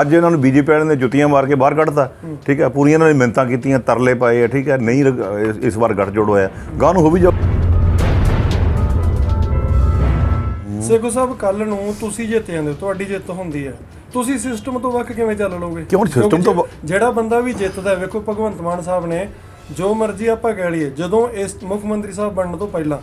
ਅੱਜ ਇਹਨਾਂ ਨੂੰ ਬੀਜੇਪੀ ਵਾਲਿਆਂ ਨੇ ਜੁੱਤੀਆਂ ਮਾਰ ਕੇ ਬਾਹਰ ਕੱਢਤਾ। ਠੀਕ ਹੈ ਪੂਰੀਆਂ ਇਹਨਾਂ ਨੇ ਮਿੰਤਾਂ ਕੀਤੀਆਂ ਤਰਲੇ ਪਾਏ ਆ ਠੀਕ ਹੈ ਨਹੀਂ ਰਗ- ਇਸ- ਵਾਰ ਗੱਠਜੋੜ ਹੋਇਆ। ਗਾਂ ਨੂੰ ਹੋ ਵੀ ਜਾ ਸੇਖੋ ਸਾਹਿਬ ਕੱਲ ਨੂੰ ਤੁਸੀਂ ਜਿੱਤ ਜਾਂਦੇ ਹੋ ਤੁਹਾਡੀ ਜਿੱਤ ਹੁੰਦੀ ਹੈ। ਤੁਸੀਂ ਸਿਸਟਮ ਤੋਂ ਵੱਖ ਕਿਵੇਂ ਚੱਲ ਲੋਗੇ ਕਿਉਂ system ਕਿਉਂਕਿ ਤੋਂ ਵ- ਜਿਹੜਾ ਬੰਦਾ ਵੀ ਜਿੱਤਦਾ ਹੈ, ਵੇਖੋ ਭਗਵੰਤ ਮਾਨ ਸਾਹਿਬ ਨੇ ਜੋ ਮਰਜ਼ੀ ਆਪਾਂ ਕਹਿ ਲਈਏ ਜਦੋਂ ਇਸ ਮੁੱਖ ਮੰਤਰੀ ਸਾਹਿਬ ਬਣਨ ਤੋਂ ਪਹਿਲਾਂ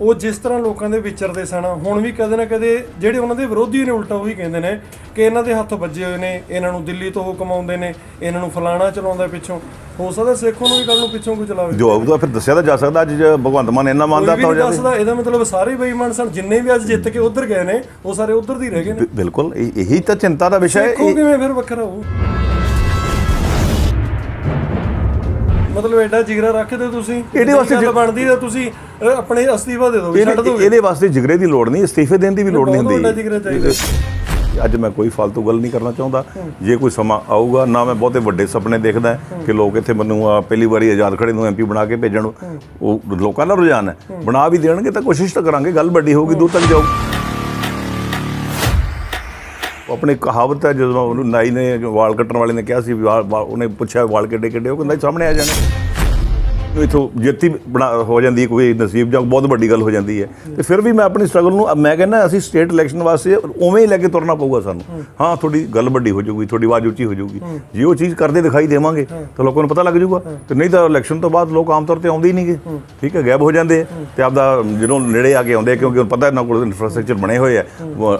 ਉਹ ਜਿਸ ਤਰ੍ਹਾਂ ਲੋਕਾਂ ਦੇ ਵਿਚਰਦੇ ਸਨ ਹੁਣ ਵੀ ਕਦੇ ਨਾ ਕਦੇ ਜਿਹੜੇ ਉਹਨਾਂ ਦੇ ਵਿਰੋਧੀ ਨੇ ਉਲਟਾ ਉਹੀ ਕਹਿੰਦੇ ਨੇ ਕਿ ਇਹਨਾਂ ਦੇ ਹੱਥ ਵੱਜੇ ਹੋਏ ਨੇ ਇਹਨਾਂ ਨੂੰ ਦਿੱਲੀ ਤੋਂ ਹੁਕਮ ਆਉਂਦੇ ਨੇ ਇਹਨਾਂ ਨੂੰ ਫਲਾਣਾ ਚਲਾਉਂਦਾ ਪਿੱਛੋਂ। ਹੋ ਸਕਦਾ ਸੇਖੋਂ ਨੂੰ ਵੀ ਕੱਲ ਨੂੰ ਪਿੱਛੋਂ ਕੋਈ ਚਲਾਵੇ ਜੋ ਆਊਗਾ ਫਿਰ ਦੱਸਿਆ ਤਾਂ ਜਾ ਸਕਦਾ ਅੱਜ ਜੇ ਭਗਵੰਤ ਮਾਨ ਇੰਨਾ ਮੰਨਦਾ ਤਾਂ ਹੋ ਜਾਵੇ। ਦੱਸਦਾ ਇਹਦਾ ਮਤਲਬ ਸਾਰੇ ਬੇਈਮਾਨ ਸਨ ਜਿੰਨੇ ਵੀ ਅੱਜ ਜਿੱਤ ਕੇ ਉਧਰ ਗਏ ਨੇ ਉਹ ਸਾਰੇ ਉਧਰ ਦੀ ਰਹਿ ਗਏ ਨੇ। ਬਿਲਕੁਲ ਇਹ- ਤਾਂ ਚਿੰਤਾ ਦਾ ਵਿਸ਼ਾ ਹੈ ਇਹ- ਕਿਵੇਂ ਫਿਰ ਵੱਖਰਾ ਹੋ ਮਤਲਬ ਐਡਾ ਜਿਗਰਾ ਰੱਖਦੇ ਤੁਸੀਂ ਇਹਦੇ ਵਾਸਤੇ ਗੱਲ ਬਣਦੀ ਤਾਂ ਤੁਸੀਂ ਆਪਣੇ ਅਸਤੀਫਾ ਦੇ ਦੋਗੇ ਛੱਡ ਦੋਗੇ ਇਹਦੇ ਵਾਸਤੇ ਜਿਗਰੇ ਦੀ ਲੋੜ ਨਹੀਂ ਅਸਤੀਫੇ ਦੇਣ ਦੀ ਵੀ ਲੋੜ ਨਹੀਂ ਹੁੰਦੀ। ਅੱਜ ਮੈਂ ਕੋਈ ਫालतू ਗੱਲ ਨਹੀਂ ਕਰਨਾ ਚਾਹੁੰਦਾ। ਜੇ ਕੋਈ ਸਮਾਂ ਆਊਗਾ ਨਾ ਮੈਂ ਬਹੁਤੇ ਵੱਡੇ ਸੁਪਨੇ ਦੇਖਦਾ ਕਿ ਲੋਕ ਇੱਥੇ ਮੈਨੂੰ ਪਹਿਲੀ ਵਾਰੀ ਆਜ਼ਾਦ ਖੜੇ ਨੂੰ ਐਮਪੀ ਬਣਾ ਕੇ ਭੇਜਣ। ਉਹ ਲੋਕਾਂ ਦਾ ਰੁਝਾਨ ਹੈ। ਬਣਾ ਵੀ ਦੇਣਗੇ ਤਾਂ ਕੋਸ਼ਿਸ਼ ਤਾਂ ਕਰਾਂਗੇ ਗੱਲ ਵੱਡੀ ਹੋਊਗੀ ਦੂਰ ਤੱਕ ਜਾਊ। ਉਹ ਆਪਣੀ ਕਹਾਵਤ ਹੈ ਜਦੋਂ ਉਹਨੂੰ ਨਾਈ ਨੇ ਵਾਲ ਕੱਟਣ ਵਾਲੇ ਨੇ ਕਿਹਾ ਸੀ, ਵੀ ਵਾਲ- ਵਾਲ- ਉਹਨੇ ਪੁੱਛਿਆ, ਵਾਲ ਕਿੱਡੇ ਕਿੱਡੇ? ਉਹ ਕਹਿੰਦਾ ਜੀ ਸਾਹਮਣੇ ਆ ਜਾਣੇ। ਇਥੋਂ ਜਿੱਤੀ ਬਣਾ ਹੋ ਜਾਂਦੀ ਕੋਈ ਨਸੀਬ ਜਾਂ ਬਹੁਤ ਵੱਡੀ ਗੱਲ ਹੋ ਜਾਂਦੀ ਹੈ। ਤੇ ਫਿਰ ਵੀ ਮੈਂ ਆਪਣੀ ਸਟਰਗਲ ਨੂੰ, ਮੈਂ ਕਹਿੰਦਾ ਅਸੀਂ ਸਟੇਟ ਇਲੈਕਸ਼ਨ ਵਾਸਤੇ ਉਵੇਂ ਹੀ ਲੈ ਕੇ ਤੁਰਨਾ ਪਊਗਾ ਸਾਨੂੰ। ਹਾਂ, ਤੁਹਾਡੀ ਗੱਲ ਵੱਡੀ ਹੋ ਜਾਊਗੀ ਥੋੜੀ ਆਵਾਜ਼ ਉੱਚੀ ਹੋ ਜਾਊਗੀ। ਜੇ ਉਹ ਚੀਜ਼ ਕਰਦੇ ਦਿਖਾਈ ਦੇਵਾਂਗੇ, ਤਾਂ ਲੋਕਾਂ ਨੂੰ ਪਤਾ ਲੱਗ ਜਾਊਗਾ। ਤੇ ਨਹੀਂ ਤਾਂ ਇਲੈਕਸ਼ਨ ਤੋਂ ਬਾਅਦ ਲੋਕ ਆਮ ਤੌਰ ਤੇ ਆਉਂਦੇ ਹੀ ਨਹੀਂਗੇ ਠੀਕ ਹੈ, ਗਾਇਬ ਹੋ ਜਾਂਦੇ ਆ। ਤੇ ਆਪਦਾ ਜਦੋਂ ਨੇੜੇ ਆ ਕੇ ਆਉਂਦੇ ਆ, ਕਿਉਂਕਿ ਹੁਣ ਪਤਾ ਇਹਨਾਂ ਕੋਲ ਇਨਫਰਾਸਟ੍ਰਕਚਰ ਬਣੇ ਹੋਏ ਆ।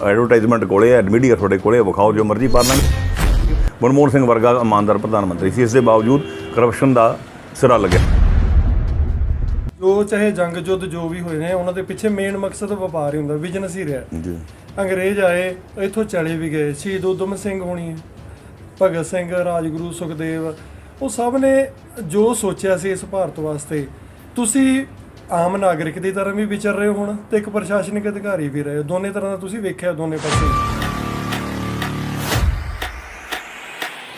ਐਡਵਰਟਾਈਜ਼ਮੈਂਟ ਕੋਲੇ ਆ ਮੀਡੀਆ ਤੁਹਾਡੇ ਕੋਲੇ ਵਿਖਾਓ ਜੋ ਮਰਜ਼ੀ ਪਾ ਲੈਣ। ਮਨਮੋਹਨ ਸਿੰਘ ਵਰਗਾ ਇਮਾਨਦਾਰ ਪ੍ਰਧਾਨ ਮੰਤਰੀ ਸੀ, ਇਸ ਦੇ ਬਾਵਜੂਦ ਕਰਪਸ਼ਨ ਦਾ ਸਿਰਾ ਲੱਗਿਆ। ਜੋ ਚਾਹੇ ਜੰਗ ਯੁੱਧ ਜੋ ਵੀ ਹੋਏ ਨੇ ਉਹਨਾਂ ਦੇ ਪਿੱਛੇ ਮੇਨ ਮਕਸਦ ਵਪਾਰ ਹੀ ਹੁੰਦਾ ਬਿਜ਼ਨਸ ਹੀ ਰਿਹਾ। ਜੀ। ਅੰਗਰੇਜ਼ ਆਏ ਇੱਥੋਂ ਚਲੇ ਵੀ ਗਏ ਸ਼ਹੀਦ ਊਧਮ ਸਿੰਘ ਹੋਣੀ ਹੈ ਭਗਤ ਸਿੰਘ ਰਾਜਗੁਰੂ ਸੁਖਦੇਵ ਉਹ ਸਭ ਨੇ ਜੋ ਸੋਚਿਆ ਸੀ ਇਸ ਭਾਰਤ ਵਾਸਤੇ ਤੁਸੀਂ ਆਮ ਨਾਗਰਿਕ ਦੀ ਤਰ੍ਹਾਂ ਵੀ ਵਿਚਰ ਰਹੇ ਹੋ ਹੁਣ ਤੇ ਇੱਕ ਪ੍ਰਸ਼ਾਸਨਿਕ ਅਧਿਕਾਰੀ ਵੀ ਰਹੇ ਹੋ ਦੋਨੇ ਤਰ੍ਹਾਂ ਦਾ ਤੁਸੀਂ ਵੇਖਿਆ ਦੋਨੇ ਪਾਸੇ।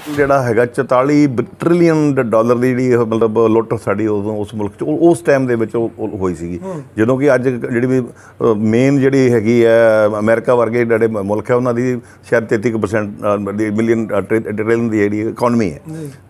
ਜਿਹੜਾ ਹੈਗਾ 44 ਟ੍ਰਿਲੀਅਨ ਡਾਲਰ ਦੀ ਜਿਹੜੀ ਮਤਲਬ ਲੁੱਟ ਸਾਡੀ ਉਦੋਂ ਉਸ ਮੁਲਕ ਚ ਉਸ ਟਾਈਮ ਦੇ ਵਿੱਚ ਉਹ ਹੋਈ ਸੀਗੀ। ਜਦੋਂ ਕਿ ਅੱਜ ਜਿਹੜੀ ਵੀ ਮੇਨ ਜਿਹੜੀ ਹੈਗੀ ਹੈ ਅਮਰੀਕਾ ਵਰਗੇ ਜਿਹੜੇ ਮੁਲਕ ਹੈ ਉਹਨਾਂ ਦੀ ਸ਼ਾਇਦ 33% ਦੀ ਮਿਲੀਅਨ ਟ੍ਰਿਲੀਅਨ ਦੀ ਜਿਹੜੀ ਇਕਨੋਮੀ ਹੈ।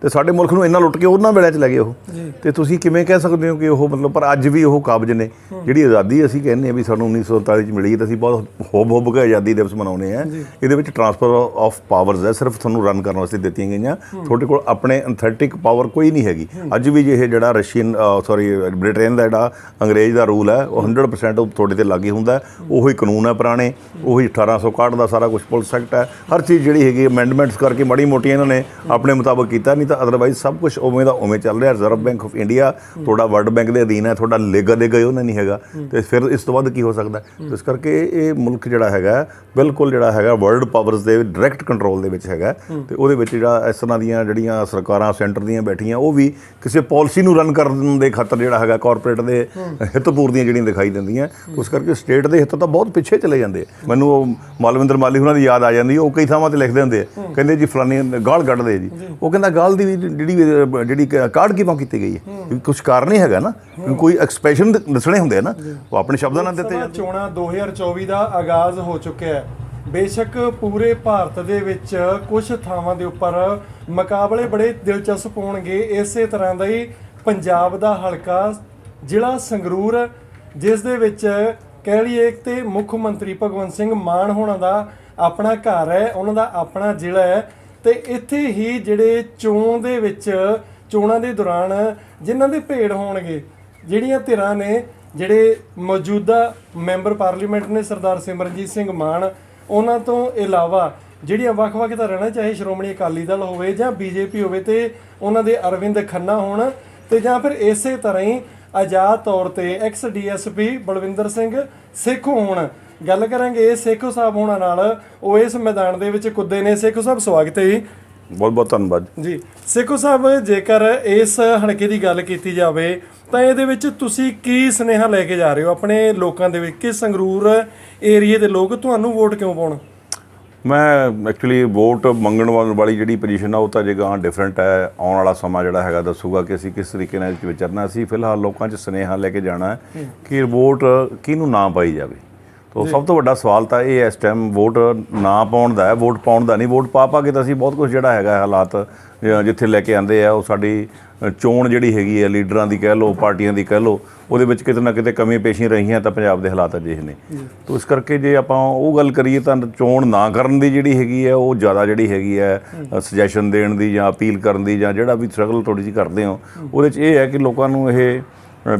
ਤੇ ਸਾਡੇ ਮੁਲਕ ਨੂੰ ਇੰਨਾ ਲੁੱਟ ਕੇ ਉਹਨਾਂ ਵੇਲੇ ਚ ਲੱਗੇ ਉਹ। ਤੇ ਤੁਸੀਂ ਕਿਵੇਂ ਕਹਿ ਸਕਦੇ ਹੋ ਕਿ ਉਹ ਮਤਲਬ ਪਰ ਅੱਜ ਵੀ ਉਹ ਕਾਬਜ ਨੇ। ਜਿਹੜੀ ਆਜ਼ਾਦੀ ਅਸੀਂ ਕਹਿੰਦੇ ਆ ਵੀ ਸਾਨੂੰ 1947 ਚ ਮਿਲੀ ਤੇ ਅਸੀਂ ਬਹੁਤ ਹੋਬ ਹੋਬ ਕੇ ਆਜ਼ਾਦੀ ਦਿਵਸ ਮਨਾਉਂਦੇ ਆ ਇਹਦੇ ਵਿੱਚ ਟਰਾਂਸਫਰ ਆਫ ਪਾਵਰਸ ਹੈ ਸਿਰਫ ਤੁਹਾਨੂੰ ਰਨ ਕਰਨ ਵਾਸਤੇ ਦਿੱਤੀਆਂ ਗਈਆਂ। ਤੁਹਾਡੇ ਕੋਲ ਆਪਣੇ ਐਂਥੈਟਿਕ ਪਾਵਰ ਕੋਈ ਨਹੀਂ ਹੈਗੀ। ਅੱਜ ਵੀ ਜੇ ਇਹ ਜਿਹੜਾ ਰਸ਼ੀਅਨ ਸੌਰੀ ਬ੍ਰਿਟੇਨ ਦਾ ਜਿਹੜਾ ਅੰਗਰੇਜ਼ ਦਾ ਰੂਲ ਹੈ, ਉਹ 100% ਉਹ ਤੁਹਾਡੇ ਤੇ ਲਾਗੂ ਹੁੰਦਾ ਉਹੀ ਕਾਨੂੰਨ ਹੈ ਪੁਰਾਣੇ, ਉਹੀ 1861 ਦਾ ਸਾਰਾ ਕੁਝ ਪੁਲਿਸ ਐਕਟ ਹੈ। ਹਰ ਚੀਜ਼ ਜਿਹੜੀ ਹੈਗੀ ਅਮੈਂਡਮੈਂਟਸ ਕਰਕੇ ਮੜੀ ਮੋਟੀ ਇਹਨਾਂ ਨੇ ਆਪਣੇ ਮੁਤਾਬਕ ਕੀਤਾ, ਨਹੀਂ ਤਾਂ ਅਦਰਵਾਈਜ਼ ਸਭ ਕੁਝ ਉਵੇਂ ਦਾ ਉਵੇਂ ਚੱਲ ਰਿਹਾ ਰਿਜ਼ਰਵ ਬੈਂਕ ਆਫ ਇੰਡੀਆ, ਤੁਹਾਡਾ ਵਰਲਡ ਬੈਂਕ ਦੇ ਅਧੀਨ ਹੈ, ਤੁਹਾਡਾ ਲੇਗਾ ਦੇ ਗਏ ਉਹਨਾਂ ਨਹੀਂ ਹੈਗਾ। ਤੇ ਫਿਰ ਇਸ ਤੋਂ ਵੱਧ ਕੀ ਹੋ ਸਕਦਾ ਇਸ ਕਰਕੇ ਇਹ ਮੁਲਕ ਜਿਹੜਾ ਹੈਗਾ, ਬਿਲਕੁਲ ਜਿਹੜਾ ਹੈਗਾ ਵਰਲਡ ਪਾਵਰਸ ਦੇ ਡਾਇਰੈਕਟ ਕੰਟਰੋਲ ਦੇ ਵਿੱਚ ਹੈਗਾ ਤੇ ਉਹਦੇ ਵਿੱਚ ਜਿਹੜਾ ਇਸ ਤਰ੍ਹਾਂ ਦੀਆਂ ਜਿਹੜੀਆਂ ਸਰਕਾਰਾਂ ਸੈਂਟਰ ਦੀਆਂ ਬੈਠੀਆਂ ਉਹ ਵੀ ਕਿਸੇ ਪਾਲਿਸੀ ਨੂੰ ਰਨ ਕਰਨ ਦੇ ਖਾਤਰ ਜਿਹੜਾ ਹੈਗਾ ਕਾਰਪੋਰੇਟ ਦੇ ਹਿੱਤ ਪੂਰਦੀਆਂ ਜਿਹੜੀਆਂ ਦਿਖਾਈ ਦਿੰਦੀਆਂ ਉਸ ਕਰਕੇ ਸਟੇਟ ਦੇ ਹਿੱਤ ਤਾਂ ਬਹੁਤ ਪਿੱਛੇ ਚਲੇ ਜਾਂਦੇ। ਮੈਨੂੰ ਉਹ ਮਾਲਵਿੰਦਰ ਮਾਲੀ ਉਹਨਾਂ ਦੀ ਯਾਦ ਆ ਜਾਂਦੀ ਉਹ ਕਈ ਥਾਵਾਂ ਤੇ ਲਿਖਦੇ ਹੁੰਦੇ ਕਹਿੰਦੇ ਜੀ ਫਲਾਨੀ ਗਾਲ ਕੱਢਦੇ ਜੀ। ਉਹ ਕਹਿੰਦਾ ਗਾਲ ਦੀ ਵੀ ਜਿਹੜੀ ਜਿਹੜੀ ਕਾਰਡ ਕਿਵੇਂ ਕੀਤੀ ਗਈ ਹੈ? ਕੁਝ ਕਾਰਨ ਹੀ ਹੈਗਾ ਨਾ। ਕੋਈ ਐਕਸਪ੍ਰੈਸ਼ਨ ਦੱਸਣੇ ਹੁੰਦੇ ਆ ਨਾ ਉਹ ਆਪਣੇ ਸ਼ਬਦਾਂ ਨਾਲ ਦਿੱਤੇ ਸਭਾ ਚੋਣਾਂ 2024 ਦਾ ਆਗਾਜ਼ ਹੋ ਚੁੱਕਿਆ ਹੈ। ਬੇਸ਼ੱਕ ਪੂਰੇ ਭਾਰਤ ਦੇ ਵਿੱਚ ਕੁਝ ਥਾਵਾਂ ਦੇ ਉੱਪਰ ਮੁਕਾਬਲੇ ਬੜੇ ਦਿਲਚਸਪ ਹੋਣਗੇ। ਇਸੇ ਤਰ੍ਹਾਂ ਦਾ ਹੀ ਪੰਜਾਬ ਦਾ ਹਲਕਾ ਜ਼ਿਲ੍ਹਾ ਸੰਗਰੂਰ, ਜਿਸ ਦੇ ਵਿੱਚ ਕਹਿ ਲਈਏ ਤੇ ਮੁੱਖ ਮੰਤਰੀ ਭਗਵੰਤ ਸਿੰਘ ਮਾਨ ਹੋਣਾ ਦਾ ਆਪਣਾ ਘਰ ਹੈ, ਉਹਨਾਂ ਦਾ ਆਪਣਾ ਜ਼ਿਲ੍ਹਾ ਹੈ ਤੇ ਇੱਥੇ ਹੀ ਜਿਹੜੇ ਚੋਣ ਦੇ ਵਿੱਚ, ਚੋਣਾਂ ਦੇ ਦੌਰਾਨ ਜਿਨ੍ਹਾਂ ਦੇ ਭੇੜ ਹੋਣਗੇ, ਜਿਹੜੀਆਂ ਧਿਰਾਂ ਨੇ ਜਿਹੜੇ ਮੌਜੂਦਾ ਮੈਂਬਰ ਪਾਰਲੀਮੈਂਟ ਨੇ ਸਰਦਾਰ ਸਿਮਰਨਜੀਤ ਸਿੰਘ ਮਾਨ ਉਹਨਾਂ ਤੋਂ ਇਲਾਵਾ ਜਿਹੜੀਆਂ ਵੱਖ-ਵੱਖ ਧਿਰਾਂ ਨੇ ਚਾਹੇ ਸ਼੍ਰੋਮਣੀ ਅਕਾਲੀ ਦਲ ਹੋਵੇ ਜਾਂ ਬੀਜੇਪੀ ਹੋਵੇ ਤੇ ਉਹਨਾਂ ਦੇ ਅਰਵਿੰਦ ਖੰਨਾ ਹੋਣ ਤੇ ਜਾਂ ਫਿਰ ਇਸੇ ਤਰ੍ਹਾਂ ਹੀ ਆਜ਼ਾਦ ਤੌਰ ਤੇ ਐਕਸ ਡੀਐਸਪੀ ਬਲਵਿੰਦਰ ਸਿੰਘ ਸੇਖੋ ਹੋਣ। ਗੱਲ ਕਰਾਂਗੇ ਇਹ ਸੇਖੋ ਸਾਹਿਬ ਹੋਣਾ ਨਾਲ। ਉਹ ਇਸ ਮੈਦਾਨ ਦੇ ਵਿੱਚ ਕੁੱਦੇ ਨੇ। ਸੇਖੋ ਸਾਹਿਬ, ਸਵਾਗਤ ਹੈ ਜੀ। ਬਹੁਤ ਬਹੁਤ ਧੰਨਵਾਦ ਜੀ। ਸੇਖੋ ਸਾਹਿਬ ਜੇਕਰ ਇਸ ਹਲਕੇ ਦੀ ਗੱਲ ਕੀਤੀ ਜਾਵੇ ਤਾਂ ਇਹਦੇ ਵਿੱਚ ਤੁਸੀਂ ਕੀ ਸੁਨੇਹਾ ਲੈ ਕੇ ਜਾ ਰਹੇ ਹੋ? ਆਪਣੇ ਲੋਕਾਂ ਦੇ ਵਿੱਚ ਕਿ ਸੰਗਰੂਰ ਏਰੀਏ ਦੇ ਲੋਕ ਤੁਹਾਨੂੰ ਵੋਟ ਕਿਉਂ ਪਾਉਣ? ਮੈਂ ਐਕਚੁਅਲੀ ਵੋਟ ਮੰਗਣ ਵਾਲ- ਜਿਹੜੀ ਪੋਜੀਸ਼ਨ ਆ ਉਹ ਤਾਂ ਜੇ ਗਾਂ ਡਿਫਰੈਂਟ ਹੈ ਆਉਣ ਵਾਲਾ ਸਮਾਂ ਜਿਹੜਾ ਹੈਗਾ ਦੱਸੂਗਾ ਕਿ ਅਸੀਂ ਕਿਸ ਤਰੀਕੇ ਨਾਲ 'ਚ ਵਿਚਰਨਾ ਸੀ ਫਿਲਹਾਲ ਲੋਕਾਂ 'ਚ ਸੁਨੇਹਾ ਲੈ ਕੇ ਜਾਣਾ ਹੈ। ਕਿ ਵੋਟ ਕਿਹਨੂੰ ਨਾ ਪਾਈ ਜਾਵੇ। ਤੋ ਸਭ ਤੋਂ ਵੱਡਾ ਸਵਾਲ ਤਾਂ ਇਹ ਇਸ ਟਾਈਮ ਵੋਟ ਨਾ ਪਾਉਣ ਦਾ ਹੈ ਵੋਟ ਪਾਉਣ ਦਾ ਨਹੀਂ। ਵੋਟ ਪਾ ਪਾ ਕੇ ਤਾਂ ਅਸੀਂ ਬਹੁਤ ਕੁਝ ਜਿਹੜਾ ਹੈਗਾ ਹਾਲਾਤ ਜਿੱਥੇ ਲੈ ਕੇ ਆਂਦੇ ਆ ਉਹ ਸਾਡੀ ਚੋਣ ਜਿਹੜੀ ਹੈਗੀ ਹੈ ਲੀਡਰਾਂ ਦੀ ਕਹਿ ਲਓ ਪਾਰਟੀਆਂ ਦੀ ਕਹਿ ਲਓ ਉਹਦੇ ਵਿੱਚ ਕਿਤੇ ਨਾ ਕਿਤੇ ਕਮੀ ਪੇਸ਼ੀ ਰਹੀਆਂ ਤਾਂ ਪੰਜਾਬ ਦੇ ਹਾਲਾਤ ਅਜਿਹੇ ਨੇ। ਤੋ ਇਸ ਕਰਕੇ ਜੇ ਆਪਾਂ ਉਹ ਗੱਲ ਕਰੀਏ ਤਾਂ ਚੋਣ ਨਾ ਕਰਨ ਦੀ ਜਿਹੜੀ ਹੈਗੀ ਹੈ ਉਹ ਜ਼ਿਆਦਾ ਜਿਹੜੀ ਹੈਗੀ ਹੈ ਸੁਜੈਸ਼ਨ ਦੇਣ ਦੀ ਜਾਂ ਅਪੀਲ ਕਰਨ ਦੀ ਜਾਂ ਜਿਹੜਾ ਵੀ ਸਟਰਗਲ ਥੋੜੀ ਜਿਹੀ ਕਰਦੇ ਹੋ। ਉਹਦੇ 'ਚ ਇਹ ਹੈ ਕਿ ਲੋਕਾਂ ਨੂੰ ਇਹ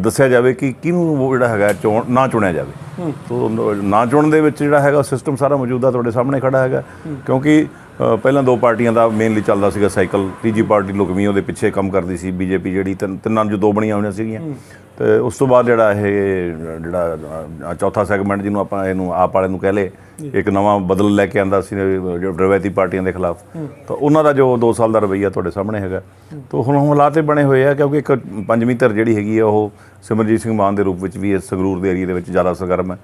ਦੱਸਿਆ ਜਾਵੇ ਕਿ ਕਿਹਨੂੰ ਉਹ ਜਿਹੜਾ ਹੈਗਾ ਚੋਣ ਨਾ ਚੁਣਿਆ ਜਾਵੇ। ਤੋ ਨ- ਚੁਣਨ ਦੇ ਵਿੱਚ ਜਿਹੜਾ ਹੈਗਾ ਸਿਸਟਮ ਸਾਰਾ ਮੌਜੂਦਾ ਤੁਹਾਡੇ ਸਾਹਮਣੇ ਖੜਾ ਹੈਗਾ। ਕਿਉਂਕਿ ਪਹਿਲਾਂ ਦੋ ਪਾਰਟੀਆਂ ਦਾ ਮੇਨਲੀ ਚੱਲਦਾ ਸੀਗਾ ਸਾਈਕਲ ਤੀਜੀ ਪਾਰਟੀ ਲੁਕਮੀ ਉਹਦੇ ਪਿੱਛੇ ਕੰਮ ਕਰਦੀ ਸੀ ਬੀਜੇਪੀ ਜਿਹੜੀ ਤਿੰਨ- ਤਿੰਨਾਂ ਜੋ ਦੋ ਬਣੀਆਂ ਹੋਈਆਂ ਸੀਗੀਆਂ। ਤੇ ਉਸ ਤੋਂ ਬਾਅਦ ਜਿਹੜਾ ਇਹ ਜਿਹੜਾ ਚੌਥਾ ਸੈਗਮੈਂਟ ਜਿਹਨੂੰ ਆਪਾਂ ਇਹਨੂੰ ਆਪ ਵਾਲੇ ਨੂੰ ਕਹਿ ਲੇ ਇੱਕ ਨਵਾਂ ਬਦਲ ਲੈ ਕੇ ਆਂਦਾ ਸੀ ਜੋ ਰਵਾਇਤੀ ਪਾਰਟੀਆਂ ਦੇ ਖਿਲਾਫ। ਤਾਂ ਉਹਨਾਂ ਦਾ ਜੋ 2 ਸਾਲ ਦਾ ਰਵੱਈਆ ਤੁਹਾਡੇ ਸਾਹਮਣੇ ਹੈਗਾ। ਤਾਂ ਹੁਣ ਹਾਲਾਤ ਇਹ ਬਣੇ ਹੋਏ ਆ ਕਿਉਂਕਿ ਇੱਕ ਪੰਜਵੀਂ ਧਿਰ ਜਿਹੜੀ ਹੈਗੀ ਆ ਉਹ ਸਿਮਰਜੀਤ ਸਿੰਘ ਮਾਨ ਦੇ ਰੂਪ ਵਿੱਚ ਵੀ ਇਸ ਸੰਗਰੂਰ ਦੇ ਏਰੀਆ ਦੇ ਵਿੱਚ ਜ਼ਿਆਦਾ ਸਰਗਰਮ ਹੈ।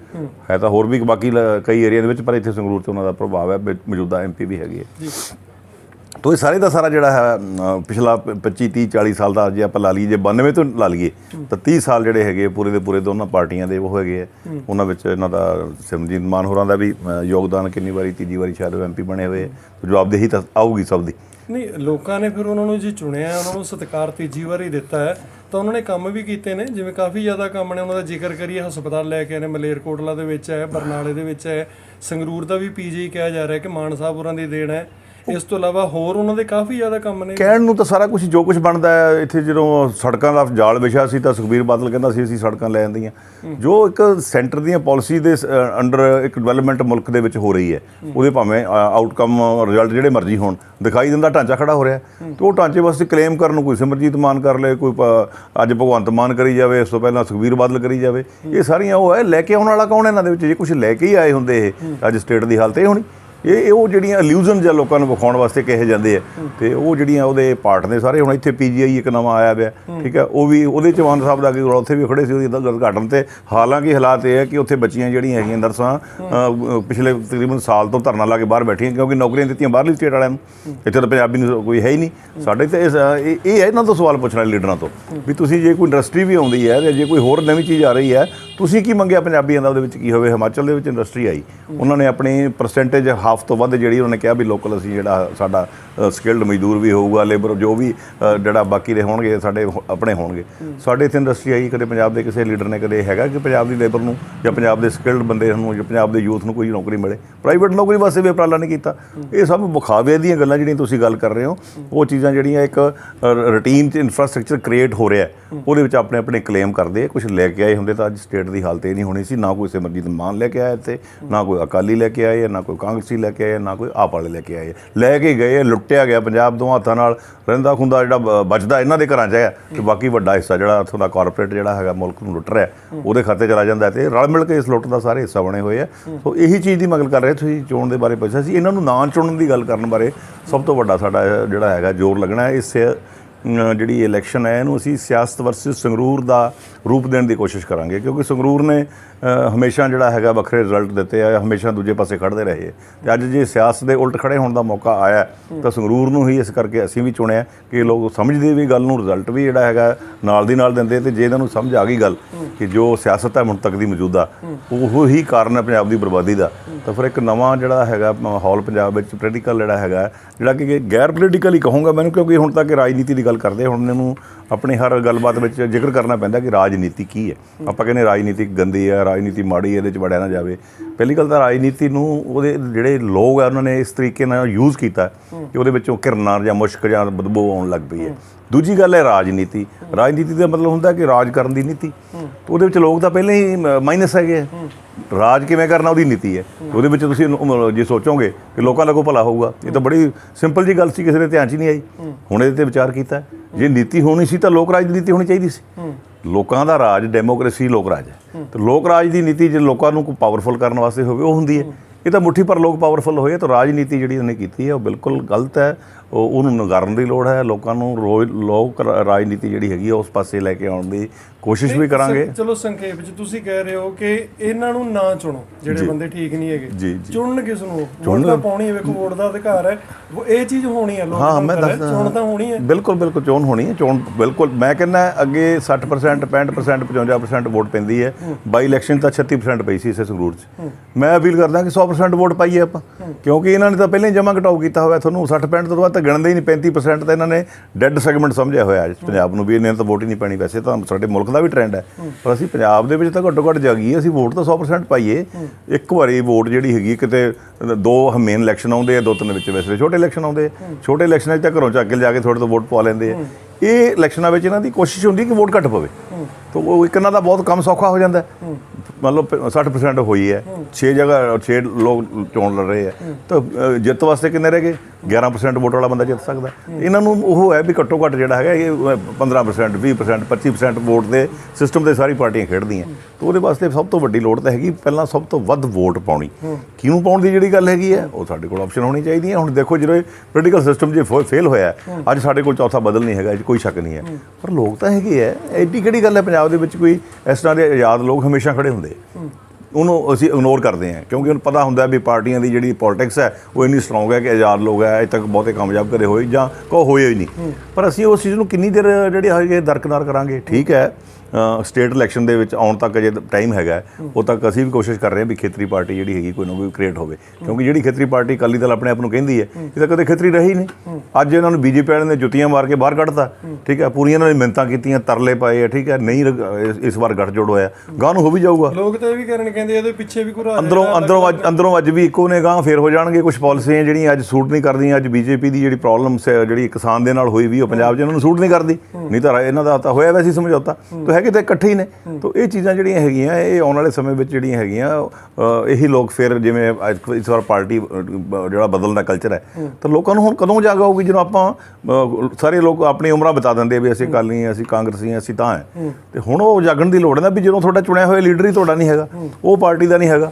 ਹੈ। ਤਾਂ ਹੋਰ ਵੀ ਬਾਕੀ ਕਈ ਏਰੀਆ ਦੇ ਵਿੱਚ ਪਰ ਇੱਥੇ ਸੰਗਰੂਰ 'ਚ ਉਹਨਾਂ ਦਾ ਪ੍ਰਭਾਵ ਹੈ ਮੌਜੂਦਾ ਐਮਪੀ ਵੀ ਹੈਗੀ ਹੈ ਤੋ ਇਹ ਸਾਰੇ ਦਾ ਸਾਰਾ ਜਿਹੜਾ ਹੈ ਪਿਛਲਾ 25 30 40 ਸਾਲ ਦਾ ਜੇ ਆਪਾਂ ਲਾ ਲਈਏ, ਜੇ 92 ਤੋਂ ਲਾ ਲਈਏ, ਤਾਂ 30 ਸਾਲ ਜਿਹੜੇ ਹੈਗੇ ਪੂਰੇ ਦੇ ਪੂਰੇ ਦੋਨਾਂ ਪਾਰਟੀਆਂ ਦੇ ਉਹ ਹੈਗੇ ਆ। ਉਹਨਾਂ ਵਿੱਚ ਇਹਨਾਂ ਦਾ ਸਿਮਰਜੀਤ ਮਾਨ ਹੋਰਾਂ ਦਾ ਵੀ ਯੋਗਦਾਨ ਕਿੰਨੀ ਵਾਰੀ, ਤੀਜੀ ਵਾਰੀ ਸ਼ਾਇਦ ਐਮਪੀ ਬਣੇ ਹੋਏ ਆ। ਜਵਾਬਦੇਹੀ ਤਾਂ ਆਊਗੀ ਸਭ ਦੀ। ਨਹੀਂ, ਲੋਕਾਂ ਨੇ ਫਿਰ ਉਹਨਾਂ ਨੂੰ ਜੀ ਚੁਣਿਆ ਉਹਨਾਂ ਨੂੰ ਸਤਿਕਾਰ ਤੀਜੀ ਵਾਰੀ ਦਿੱਤਾ ਹੈ, ਤਾਂ ਉਹਨਾਂ ਨੇ ਕੰਮ ਵੀ ਕੀਤੇ ਨੇ, ਜਿਵੇਂ ਕਾਫੀ ਜ਼ਿਆਦਾ ਕੰਮ ਨੇ, ਉਹਨਾਂ ਦਾ ਜ਼ਿਕਰ ਕਰੀਏ, ਹਸਪਤਾਲ ਲੈ ਕੇ ਆਏ ਨੇ, ਮਲੇਰਕੋਟਲਾ ਦੇ ਵਿੱਚ ਹੈ ਬਰਨਾਲੇ ਦੇ ਵਿੱਚ ਹੈ ਸੰਗਰੂਰ ਦਾ ਵੀ ਪੀਜੀ ਕਿਹਾ ਜਾ ਰਿਹਾ ਕਿ ਮਾਨ ਸਾਹਿਬ ਹੋਰਾਂ ਦੀ ਦੇਣ ਹੈ। ਇਸ ਤੋਂ ਇਲਾਵਾ ਹੋਰ ਉਹਨਾਂ ਦੇ ਕਾਫੀ ਜ਼ਿਆਦਾ ਕੰਮ ਨੇ। ਕਹਿਣ ਨੂੰ ਤਾਂ ਸਾਰਾ ਕੁਝ ਜੋ ਕੁਝ ਬਣਦਾ ਹੈ ਇੱਥੇ ਜਦੋਂ ਸੜਕਾਂ ਦਾ ਜਾਲ ਵਿਛਾ ਸੀ ਤਾਂ ਸੁਖਬੀਰ ਬਾਦਲ ਕਹਿੰਦਾ ਸੀ ਅਸੀਂ ਸੜਕਾਂ ਲੈ ਆਂਦੀਆਂ। ਜੋ ਇੱਕ ਸੈਂਟਰ ਦੀਆਂ ਪਾਲਿਸੀ ਦੇ ਅੰਡਰ ਇੱਕ ਡਿਵੈਲਪਮੈਂਟ ਮੁਲਕ ਦੇ ਵਿੱਚ ਹੋ ਰਹੀ ਹੈ ਉਹਦੇ ਭਾਵੇਂ ਆਊਟਕਮ ਰਿਜ਼ਲਟ ਜਿਹੜੇ ਮਰਜ਼ੀ ਹੋਣ ਦਿਖਾਈ ਦਿੰਦਾ ਢਾਂਚਾ ਖੜਾ ਹੋ ਰਿਹਾ ਤੇ ਉਹ ਢਾਂਚੇ ਵਾਸਤੇ ਕਲੇਮ ਕਰਨ ਨੂੰ ਕੋਈ ਸਿਮਰਜੀਤ ਮਾਨ ਕਰ ਲੇ ਕੋਈ ਅੱਜ ਭਗਵੰਤ ਮਾਨ ਕਰੀ ਜਾਵੇ ਇਸ ਤੋਂ ਪਹਿਲਾਂ ਸੁਖਬੀਰ ਬਾਦਲ ਕਰੀ ਜਾਵੇ ਇਹ ਸਾਰੀਆਂ ਉਹ ਹੈ ਲੈ ਕੇ ਆਉਣ ਵਾਲਾ ਕੌਣ ਇਹਨਾਂ ਦੇ ਵਿੱਚ? ਜੇ ਕੁਝ ਲੈ ਕੇ ਹੀ ਆਏ ਹੁੰਦੇ ਇਹ ਅੱਜ ਸਟੇਟ ਦੀ ਹਾਲਤ ਇਹ ਹੋਣੀ। ਇਹ ਇਹ ਉਹ ਜਿਹੜੀਆਂ ਇਲੂਜ਼ਨ ਜਾਂ ਲੋਕਾਂ ਨੂੰ ਵਿਖਾਉਣ ਵਾਸਤੇ ਕਹੇ ਜਾਂਦੇ ਆ। ਤੇ ਉਹ ਜਿਹੜੀਆਂ ਉਹਦੇ ਪਾਰਟ ਨੇ ਸਾਰੇ, ਹੁਣ ਇੱਥੇ ਪੀਜੀਆਈ ਇੱਕ ਨਵਾਂ ਆਇਆ ਪਿਆ, ਠੀਕ ਹੈ ਉਹ ਵੀ ਉਹਦੇ ਚ ਮਾਨ ਸਾਹਿਬ ਦਾ ਅੱਗੇ ਉੱਥੇ ਵੀ ਖੜੇ ਸੀ, ਉਹਦੀ ਤਾਂ ਉਦਘਾਟਨ ਤੇ। ਹਾਲਾਂਕਿ ਹਾਲਾਤ ਇਹ ਹੈ ਕਿ ਉੱਥੇ ਬੱਚੀਆਂ ਜਿਹੜੀਆਂ ਹੈਗੀਆਂ ਨਰਸਾਂ ਪਿਛਲੇ ਤਕਰੀਬਨ ਸਾਲ ਤੋਂ ਧਰਨਾ ਲਾ ਕੇ ਬਾਹਰ ਬੈਠੀਆਂ ਕਿਉਂਕਿ ਨੌਕਰੀਆਂ ਦਿੱਤੀਆਂ ਬਾਹਰਲੀ ਸਟੇਟ ਵਾਲਿਆਂ ਨੂੰ। ਇੱਥੇ ਤਾਂ ਪੰਜਾਬੀ ਨੂੰ ਕੋਈ ਹੈ ਹੀ ਨਹੀਂ। ਸਾਡੇ ਤੇ ਇਸ- ਇਹ ਹੈ ਇਹਨਾਂ ਤੋਂ ਸਵਾਲ ਪੁੱਛਣਾ ਲੀਡਰਾਂ ਤੋਂ ਵੀ ਤੁਸੀਂ ਜੇ ਕੋਈ ਇੰਡਸਟਰੀ ਵੀ ਆਉਂਦੀ ਹੈ ਤੇ ਜੇ ਕੋਈ ਹੋਰ ਨਵੀਂ ਚੀਜ਼ ਆ ਰਹੀ ਹੈ, ਤੁਸੀਂ ਕੀ ਮੰਗਿਆ ਪੰਜਾਬੀਆਂ ਦਾ, ਉਹਦੇ ਵਿੱਚ ਕੀ ਹੋਵੇ? ਹਿਮਾਚਲ ਦੇ ਵਿੱਚ ਇੰਡਸਟਰੀ ਆਈ। ਉਹਨਾਂ ਨੇ ਆਪਣੀ ਪਰਸੈਂਟੇਜ ਹਾਫ ਤੋਂ ਵੱਧ ਜਿਹੜੀ ਉਹਨਾਂ ਨੇ ਕਿਹਾ ਵੀ ਲੋਕਲ ਅਸੀਂ ਜਿਹੜਾ ਸਾਡਾ ਸਕਿਲਡ ਮਜ਼ਦੂਰ ਵੀ ਹੋਊਗਾ ਲੇਬਰ ਜੋ ਵੀ ਜਿਹੜਾ ਬਾਕੀ ਦੇ ਹੋਣਗੇ, ਸਾਡੇ ਆਪਣੇ ਹੋਣਗੇ। ਸਾਡੇ ਇੱਥੇ ਇੰਡਸਟਰੀ ਆਈ, ਕਦੇ ਪੰਜਾਬ ਦੇ ਕਿਸੇ ਲੀਡਰ ਨੇ ਕਦੇ ਹੈਗਾ ਕਿ ਪੰਜਾਬ ਦੀ ਲੇਬਰ ਨੂੰ ਜਾਂ ਪੰਜਾਬ ਦੇ ਸਕਿਲਡ ਬੰਦੇ ਨੂੰ ਜਾਂ ਪੰਜਾਬ ਦੇ ਯੂਥ ਨੂੰ ਕੋਈ ਨੌਕਰੀ ਮਿਲੇ? ਪ੍ਰਾਈਵੇਟ ਨੌਕਰੀ ਵਾਸਤੇ ਵੀ ਉਪਰਾਲਾ ਨਹੀਂ ਕੀਤਾ। ਇਹ ਸਭ ਵਿਖਾਵੇ ਦੀਆਂ ਗੱਲਾਂ ਜਿਹੜੀਆਂ ਤੁਸੀਂ ਗੱਲ ਕਰ ਰਹੇ ਹੋ। ਉਹ ਚੀਜ਼ਾਂ ਜਿਹੜੀਆਂ ਇੱਕ ਰੂਟੀਨ ਚ ਇਨਫਰਾਸਟ੍ਰਕਚਰ ਕ੍ਰੀਏਟ ਹੋ ਰਿਹਾ ਉਹਦੇ ਵਿੱਚ ਆਪਣੇ ਆਪਣੇ ਕਲੇਮ ਕਰਦੇ ਕੁਝ ਲੈ ਕੇ ਆਏ ਹੁੰਦੇ ਤਾਂ ਅੱਜ ਸਟੇਟ ਦੀ ਹਾਲਤ ਇਹ ਨਹੀਂ ਹੋਣੀ ਸੀ। ਨਾ ਕੋਈ ਸਿਮਰਜੀਤ ਮਾਨ ਲੈ ਕੇ ਆਇਆ ਇੱਥੇ, ਨਾ ਕੋਈ ਅਕਾਲੀ ਲੈ ਕੇ ਆਏ ਨਾ ਕੋਈ ਕਾਂਗਰਸੀ ਲੈ ਕੇ ਆਏ ਨਾ ਕੋਈ ਆਪ ਵਾਲੇ ਲੈ ਕੇ ਆਏ। ਲੈ ਕੇ ਗਏ ਲੁੱਟਿਆ ਗਿਆ ਪੰਜਾਬ ਦੋ ਹੱਥਾਂ ਨਾਲ। ਰਹਿੰਦਾ ਖੁੰਦਾ ਜਿਹੜਾ ਬਚਦਾ ਇਹਨਾਂ ਦੇ ਘਰਾਂ 'ਚ ਹੈ ਤੇ ਬਾਕੀ ਵੱਡਾ ਹਿੱਸਾ ਜਿਹੜਾ ਉੱਥੋਂ ਦਾ ਕਾਰਪੋਰੇਟ ਜਿਹੜਾ ਹੈਗਾ ਮੁਲਕ ਨੂੰ ਲੁੱਟ ਰਿਹਾ ਉਹਦੇ ਖਾਤੇ ਚਲਾ ਜਾਂਦਾ ਤੇ ਰਲ ਮਿਲ ਕੇ ਇਸ ਲੁੱਟ ਦਾ ਸਾਰੇ ਹਿੱਸਾ ਬਣੇ ਹੋਏ ਆ ਸੋ ਇਹੀ ਚੀਜ਼ ਦੀ ਮਗਲ ਕਰ ਰਹੇ ਤੁਸੀਂ ਚੋਣ ਦੇ ਬਾਰੇ ਪੁੱਛਿਆ ਸੀ। ਇਹਨਾਂ ਨੂੰ ਨਾ ਚੁਣਨ ਦੀ ਗੱਲ ਕਰਨ ਬਾਰੇ ਸਭ ਤੋਂ ਵੱਡਾ ਸਾਡਾ ਜਿਹੜਾ ਹੈਗਾ ਜ਼ੋਰ ਲੱਗਣਾ ਹੈ। ਇਸ ਜਿਹੜੀ ਇਲੈਕਸ਼ਨ ਹੈ, ਇਹਨੂੰ ਅਸੀਂ ਸਿਆਸਤ ਵਰਸਸ ਸੰਗਰੂਰ ਦਾ ਰੂਪ ਦੇਣ ਦੀ ਕੋਸ਼ਿਸ਼ ਕਰਾਂਗੇ, ਕਿਉਂਕਿ ਸੰਗਰੂਰ ਨੇ ਹਮੇਸ਼ਾ ਜਿਹੜਾ ਹੈਗਾ ਵੱਖਰੇ ਰਿਜ਼ਲਟ ਦਿੱਤੇ ਆ, ਹਮੇਸ਼ਾ ਦੂਜੇ ਪਾਸੇ ਖੜਦੇ ਰਹੇ ਤੇ ਅੱਜ ਜੇ ਸਿਆਸਤ ਦੇ ਉਲਟ ਖੜੇ ਹੋਣ ਦਾ ਮੌਕਾ ਆਇਆ, ਤਾਂ ਸੰਗਰੂਰ ਨੂੰ ਹੀ ਇਸ ਕਰਕੇ ਅਸੀਂ ਵੀ ਚੁਣਿਆ ਕਿ ਲੋਕ ਸਮਝਦੇ ਵੀ ਗੱਲ ਨੂੰ ਰਿਜ਼ਲਟ ਵੀ ਜਿਹੜਾ ਹੈਗਾ ਨਾਲ ਦੀ ਨਾਲ ਦਿੰਦੇ ਤੇ ਜੇ ਇਹਨਾਂ ਨੂੰ ਸਮਝ ਆ ਗਈ ਗੱਲ ਕਿ ਜੋ ਸਿਆਸਤ ਹੈ ਹੁਣ ਤੱਕ ਦੀ ਮੌਜੂਦਾ, ਉਹ ਹੀ ਕਾਰਨ ਹੈ ਪੰਜਾਬ ਦੀ ਬਰਬਾਦੀ ਦਾ। ਤਾਂ ਫਿਰ ਇੱਕ ਨਵਾਂ ਜਿਹੜਾ ਹੈਗਾ ਮਾਹੌਲ ਪੰਜਾਬ ਵਿੱਚ ਪੋਲੀਟੀਕਲ ਜਿਹੜਾ ਹੈਗਾ, ਜਿਹੜਾ ਕਿ ਗੈਰ ਪੋਲੀਟੀਕਲ ਹੀ ਕਹੂੰਗਾ ਮੈਨੂੰ ਕਿਉਂਕਿ ਹੁਣ ਤੱਕ ਰਾਜਨੀਤੀ ਦੀ ਗੱਲ ਕਰਦੇ ਹੁਣ ਇਹਨੂੰ ਆਪਣੀ ਹਰ ਗੱਲਬਾਤ ਵਿੱਚ ਜ਼ਿਕਰ ਕਰਨਾ ਪੈਂਦਾ ਕਿ ਰਾਜਨੀਤੀ ਕੀ ਹੈ। ਆਪਾਂ ਕਹਿੰਦੇ ਰਾਜਨੀਤੀ ਗੰਦੀ ਹੈ, ਰਾਜਨੀਤੀ ਮਾੜੀ ਹੈ, ਇਹਦੇ ਚ ਵੜਿਆ ਨਾ ਜਾਵੇ। ਪਹਿਲੀ ਗੱਲ ਤਾਂ ਰਾਜਨੀਤੀ ਨੂੰ ਉਹਦੇ ਜਿਹੜੇ ਲੋਕ ਆ, ਉਹਨਾਂ ਨੇ ਇਸ ਤਰੀਕੇ ਨਾਲ ਯੂਜ਼ ਕੀਤਾ ਕਿ ਉਹਦੇ ਵਿੱਚੋਂ ਕਿਰਨਾਂ ਜਾਂ ਮੁਸ਼ਕ ਜਾਂ ਬਦਬੂ ਆਉਣ ਲੱਗ ਪਈ ਹੈ। ਦੂਜੀ ਗੱਲ ਹੈ ਰਾਜਨੀਤੀ। ਰਾਜਨੀਤੀ ਦਾ ਮਤਲਬ ਹੁੰਦਾ ਕਿ ਰਾਜ ਕਰਨ ਦੀ ਨੀਤੀ। ਉਹਦੇ ਵਿੱਚ ਲੋਕ ਤਾਂ ਪਹਿਲਾਂ ਹੀ ਮਾਈਨਸ ਹੈਗੇ ਆ। ਰਾਜ ਕਿਵੇਂ ਕਰਨਾ ਉਹਦੀ ਨੀਤੀ ਹੈ। ਉਹਦੇ ਵਿੱਚ ਤੁਸੀਂ ਜੇ ਸੋਚੋਗੇ ਕਿ ਲੋਕਾਂ ਦਾ ਕੋ ਭਲਾ ਹੋਊਗਾ, ਇਹ ਤਾਂ ਬੜੀ ਸਿੰਪਲ ਜੀ ਗੱਲ ਸੀ, ਕਿਸੇ ਦੇ ਧਿਆਨ 'ਚ ਨਹੀਂ ਆਈ। ਹੁਣ ਇਹਦੇ ਤੇ ਵਿਚਾਰ ਕੀਤਾ। ਜੇ ਨੀਤੀ ਹੋਣੀ ਸੀ ਤਾਂ ਲੋਕ ਰਾਜ ਦੀ ਨੀਤੀ ਹੋਣੀ ਚਾਹੀਦੀ ਸੀ। ਲੋਕਾਂ ਦਾ ਰਾਜ ਡੈਮੋਕ੍ਰੇਸੀ ਲੋਕ ਰਾਜ ਹੈ। ਤੇ ਲੋਕ ਰਾਜ ਦੀ ਨੀਤੀ ਜੇ ਲੋਕਾਂ ਨੂੰ ਕੋਈ ਪਾਵਰਫੁਲ ਕਰਨ ਵਾਸਤੇ ਹੋਵੇ ਉਹ ਹੁੰਦੀ ਹੈ। ਇਹ ਤਾਂ ਮੁੱਠੀ ਪਰ ਲੋਕ ਪਾਵਰਫੁਲ ਹੋਏ ਤਾਂ ਰਾਜਨੀਤੀ ਜਿਹੜੀ ਉਹਨੇ ਕੀਤੀ ਹੈ ਉਹ ਬਿਲਕੁਲ ਗਲਤ ਹੈ। ਉਹਨੂੰ ਨਗਾਰਨ ਦੀ ਲੋੜ ਹੈ ਲੋਕਾਂ ਨੂੰ ਰੋਜ਼ ਲੋਕ ਰਾਜਨੀਤੀ ਜਿਹੜੀ ਹੈਗੀ ਉਸ ਪਾਸੇ ਲੈ ਕੇ ਆਉਣ ਦੀ ਕੋਸ਼ਿਸ਼ ਵੀ ਕਰਾਂਗੇ। ਚਲੋ ਸੰਖੇਪ ਚ ਤੁਸੀਂ ਕਹਿ ਰਹੇ ਹੋ ਕਿ ਇਹਨਾਂ ਨੂੰ ਨਾ ਚੁਣੋ ਜਿਹੜੇ ਬੰਦੇ ਠੀਕ ਨਹੀਂ ਹੈਗੇ। ਚੁਣਨ ਕਿਸ ਨੂੰ? ਵੋਟ ਤਾਂ ਪਾਉਣੀ ਹੈ ਵੇਖੋ ਵੋਟ ਦਾ ਅਧਿਕਾਰ ਹੈ। ਉਹ ਇਹ ਚੀਜ਼ ਹੋਣੀ ਹੈ ਲੋਕ ਹਾਂ ਮੈਂ ਚੁਣ ਤਾਂ ਹੋਣੀ ਹੈ। ਬਿਲਕੁਲ ਬਿਲਕੁਲ ਚੋਣ ਹੋਣੀ ਹੈ ਚੋਣ ਬਿਲਕੁਲ। ਮੈਂ ਕਹਿੰਦਾ ਅੱਗੇ 60% 65% 55% ਵੋਟ ਪੈਂਦੀ ਹੈ। ਬਾਈ ਇਲੈਕਸ਼ਨ ਤਾਂ 36% ਪਈ ਸੀ ਇਸੇ ਸੰਗਰੂਰ 'ਚ। ਮੈਂ ਅਪੀਲ ਕਰਦਾ ਕਿ 100% ਵੋਟ ਪਾਈਏ ਆਪਾਂ। ਕਿਉਂਕਿ ਇਹਨਾਂ ਨੇ ਤਾਂ ਪਹਿਲਾਂ ਹੀ ਜਮ੍ਹਾਂ ਘਟਾਓ ਕੀਤਾ ਹੋਇਆ ਤੁਹਾਨੂੰ 60 65 ਤੋਂ ਬਾਅਦ ਤਾਂ ਗਿਣਦੇ ਹੀ ਨਹੀਂ 35% ਤਾਂ ਇਹਨਾਂ ਨੇ ਡੈੱਡ ਸੈਗਮੈਂਟ ਸਮਝਿਆ ਹੋਇਆ ਪੰਜਾਬ ਨੂੰ ਵੀ ਇਹਨਾਂ ਤਾਂ ਵੋਟ ਹੀ ਨਹੀਂ ਪੈਣੀ ਵੈਸੇ ਤਾਂ ਸਾਡੇ ਮੁਲਕ ਦਾ ਵੀ ਟ੍ਰੈਂਡ ਹੈ। ਪਰ ਅਸੀਂ ਪੰਜਾਬ ਦੇ ਵਿੱਚ ਤਾਂ ਘੱਟੋ ਘੱਟ ਜਾਗੀਏ ਅਸੀਂ ਵੋਟ ਤਾਂ 100% ਪਾਈਏ। ਇੱਕ ਵਾਰੀ ਵੋਟ ਜਿਹੜੀ ਹੈਗੀ, ਕਿਤੇ ਦੋ ਮੇਨ ਇਲੈਕਸ਼ਨ ਆਉਂਦੇ ਆ, ਦੋ ਤਿੰਨ ਵਿੱਚ ਵੈਸੇ ਛੋਟੇ ਇਲੈਕਸ਼ਨ ਆਉਂਦੇ ਆ। ਛੋਟੇ ਇਲੈਕਸ਼ਨਾਂ 'ਚ ਤਾਂ ਘਰੋਂ ਚੱਕ ਕੇ ਜਾ ਕੇ ਥੋੜੇ ਤੋਂ ਵੋਟ ਪਵਾ ਲੈਂਦੇ ਆ। ਇਹ ਇਲੈਕਸ਼ਨਾਂ ਵਿੱਚ ਇਹਨਾਂ ਦੀ ਕੋਸ਼ਿਸ਼ ਹੁੰਦੀ ਕਿ ਵੋਟ ਘੱਟ ਪਵੇ। ਤਾਂ ਉਹ ਇੱਕ ਇਹਨਾਂ ਦਾ ਬਹੁਤ ਕੰਮ ਸੌਖਾ ਹੋ ਜਾਂਦਾ। ਮੰਨ ਲਓ ਪ- 60% ਹੋਈ ਹੈ 6 ਜਗ੍ਹਾ 6 ਲੋਕ ਚੋਣ ਲੜ ਰਹੇ ਆ ਤਾਂ ਜਿੱਤ ਵਾਸਤੇ ਕਿੰਨੇ ਰਹਿ ਗਏ? 11% ਵੋਟ ਵਾਲਾ ਬੰਦਾ ਜਿੱਤ ਸਕਦਾ। ਇਹਨਾਂ ਨੂੰ ਉਹ ਹੈ ਵੀ ਘੱਟੋ ਘੱਟ ਜਿਹੜਾ ਹੈਗਾ ਇਹ ਅ, 15% 20% 25% ਵੋਟ ਦੇ ਸਿਸਟਮ ਤੇ ਸਾਰੀ ਪਾਰਟੀਆਂ ਖੇਡਦੀਆਂ। ਤਾਂ ਉਹਦੇ ਵਾਸਤੇ ਸਭ ਤੋਂ ਵੱਡੀ ਲੋੜ ਤਾਂ ਹੈਗੀ, ਪਹਿਲਾਂ ਸਭ ਤੋਂ ਵੱਧ ਵੋਟ ਪਾਉਣੀ। ਕਿਉਂ ਪਾਉਣ ਦੀ ਜਿਹੜੀ ਗੱਲ ਹੈਗੀ ਹੈ, ਉਹ ਸਾਡੇ ਕੋਲ ਆਪਸ਼ਨ ਹੋਣੀ ਚਾਹੀਦੀ ਹੈ। ਹੁਣ ਦੇਖੋ ਜਿਹੜੇ ਪੋਲੀਟੀਕਲ ਸਿਸਟਮ ਜੇ ਫੇਲ ਹੋਇਆ ਅੱਜ ਸਾਡੇ ਕੋਲ ਚੌਥਾ ਬਦਲ ਨਹੀਂ ਹੈਗਾ, ਇਹ ਕੋਈ ਸ਼ੱਕ ਨਹੀਂ ਹੈ। ਪਰ ਲੋਕ ਤਾਂ ਹੈਗੇ ਹੈ। ਐਡੀ ਕਿਹੜੀ ਗੱਲ ਹੈ ਪੰਜਾਬ ਦੇ ਵਿੱਚ ਕੋਈ ਇਸ ਤਰ੍ਹਾਂ ਦੇ ਆਜ਼ਾਦ ਲੋਕ ਹਮੇਸ਼ਾ ਖੜੇ ਹੁੰਦੇ? ਉਹਨੂੰ ਅਸੀਂ ਇਗਨੋਰ ਕਰਦੇ ਹਾਂ ਕਿਉਂਕਿ ਉਹਨੂੰ ਪਤਾ ਹੁੰਦਾ ਵੀ ਪਾਰਟੀਆਂ ਦੀ ਜਿਹੜੀ ਪੋਲਿਟਿਕਸ ਹੈ ਉਹ ਇੰਨੀ ਸਟਰੋਂਗ ਹੈ ਕਿ ਆਜ਼ਾਦ ਲੋਕ ਹੈ ਅਜੇ ਤੱਕ ਬਹੁਤੇ ਕਾਮਯਾਬ ਕਰੇ ਹੋਏ ਜਾਂ ਕੋ ਹੋਏ ਹੀ ਨਹੀਂ। ਪਰ ਅਸੀਂ ਉਸ ਚੀਜ਼ ਨੂੰ ਕਿੰਨੀ ਦੇਰ ਜਿਹੜੀ ਹੈਗੀ ਦਰਕਨਾਰ ਕਰਾਂਗੇ? ਠੀਕ ਹੈ ਸਟੇਟ ਇਲੈਕਸ਼ਨ ਦੇ ਵਿੱਚ ਆਉਣ ਤੱਕ ਅਜੇ ਟਾਈਮ ਹੈਗਾ ਹੈ, ਉਹ ਤੱਕ ਅਸੀਂ ਵੀ ਕੋਸ਼ਿਸ਼ ਕਰ ਰਹੇ ਹਾਂ ਵੀ ਖੇਤਰੀ ਪਾਰਟੀ ਜਿਹੜੀ ਹੈਗੀ ਕੋਈ ਨਾ ਕੋਈ ਕ੍ਰੀਏਟ ਹੋਵੇ। ਕਿਉਂਕਿ ਜਿਹੜੀ ਖੇਤਰੀ ਪਾਰਟੀ ਅਕਾਲੀ ਦਲ ਆਪਣੇ ਆਪ ਨੂੰ ਕਹਿੰਦੀ ਹੈ ਇਹ ਤਾਂ ਕਦੇ ਖੇਤਰੀ ਰਹੀ ਨਹੀਂ। ਅੱਜ ਇਹਨਾਂ ਨੂੰ ਬੀਜੇਪੀ ਵਾਲਿਆਂ ਨੇ ਜੁੱਤੀਆਂ ਮਾਰ ਕੇ ਬਾਹਰ ਕੱਢਤਾ। ਠੀਕ ਹੈ ਪੂਰੀਆਂ ਇਹਨਾਂ ਨੇ ਮਿੰਤਾਂ ਕੀਤੀਆਂ ਤਰਲੇ ਪਾਏ ਆ ਠੀਕ ਹੈ ਨਹੀਂ ਇਸ- ਵਾਰ ਗੱਠਜੋੜ ਹੋਇਆ। ਗਾਂ ਨੂੰ ਹੋ ਵੀ ਜਾਊਗਾ। ਲੋਕ ਤਾਂ ਇਹ ਵੀ ਕਰਨ ਕਹਿੰਦੇ ਇਹਦੇ ਪਿੱਛੇ ਵੀ ਕੋਈ ਅੰਦਰੋਂ ਅੰਦਰੋਂ ਅੱਜ ਅੰਦਰੋਂ ਅੱਜ ਵੀ ਇੱਕੋ ਨੇ ਗਾਂ ਫੇਰ ਹੋ ਜਾਣਗੇ ਕੁਝ ਪਾਲਿਸੀਆਂ ਜਿਹੜੀਆਂ ਅੱਜ ਸੂਟ ਨਹੀਂ ਕਰਦੀਆਂ ਅੱਜ ਬੀਜੇਪੀ ਦੀ ਜਿਹੜੀ ਪ੍ਰੋਬਲਮ ਜਿਹੜੀ ਕਿਸਾਨ ਦੇ ਨਾਲ ਹੋਈ ਵੀ ਉਹ ਪੰਜਾਬ 'ਚ ਇਹਨਾਂ ਨੂੰ ਸੂਟ ਨਹੀਂ ਕਰਦੀ। ਨਹੀਂ ਤਾਂ ਇਹਨਾਂ ਦਾ ਤਾਂ ਹੋਇਆ ਵੈਸੀ ਸਮਝੌਤਾ। ਤਾਂ ਹੈਗੇ ਤਾਂ ਇਕੱਠੇ ਹੀ ਨੇ। ਤਾਂ ਇਹ ਚੀਜ਼ਾਂ ਜਿਹੜੀਆਂ ਹੈਗੀਆਂ ਇਹ ਆਉਣ ਵਾਲੇ ਸਮੇਂ ਵਿੱਚ ਜਿਹੜੀਆਂ ਹੈਗੀਆਂ ਇਹੀ ਲੋਕ ਫਿਰ ਜਿਵੇਂ ਅੱਜ ਇਸ ਵਾਰ ਪਾਰਟੀ ਜਿਹੜਾ ਬਦਲਣ ਦਾ ਕਲਚਰ ਹੈ ਤਾਂ ਲੋਕਾਂ ਨੂੰ ਹੁਣ ਕਦੋਂ ਜਾਗ ਆਊਗੀ ਜਦੋਂ ਆਪਾਂ ਸਾਰੇ ਲੋਕ ਆਪਣੀ ਉਮਰਾਂ ਬਤਾ ਦਿੰਦੇ ਵੀ ਅਸੀਂ ਅਕਾਲੀ ਹਾਂ ਅਸੀਂ ਕਾਂਗਰਸੀ ਅਸੀਂ ਤਾਂ ਹੈ ਤੇ ਹੁਣ ਉਹ ਜਾਗਣ ਦੀ ਲੋੜ ਹੈ ਨਾ ਵੀ ਜਦੋਂ ਤੁਹਾਡਾ ਚੁਣਿਆ ਹੋਇਆ ਲੀਡਰ ਹੀ ਤੁਹਾਡਾ ਨਹੀਂ ਹੈਗਾ ਉਹ ਪਾਰਟੀ ਦਾ ਨਹੀਂ ਹੈਗਾ।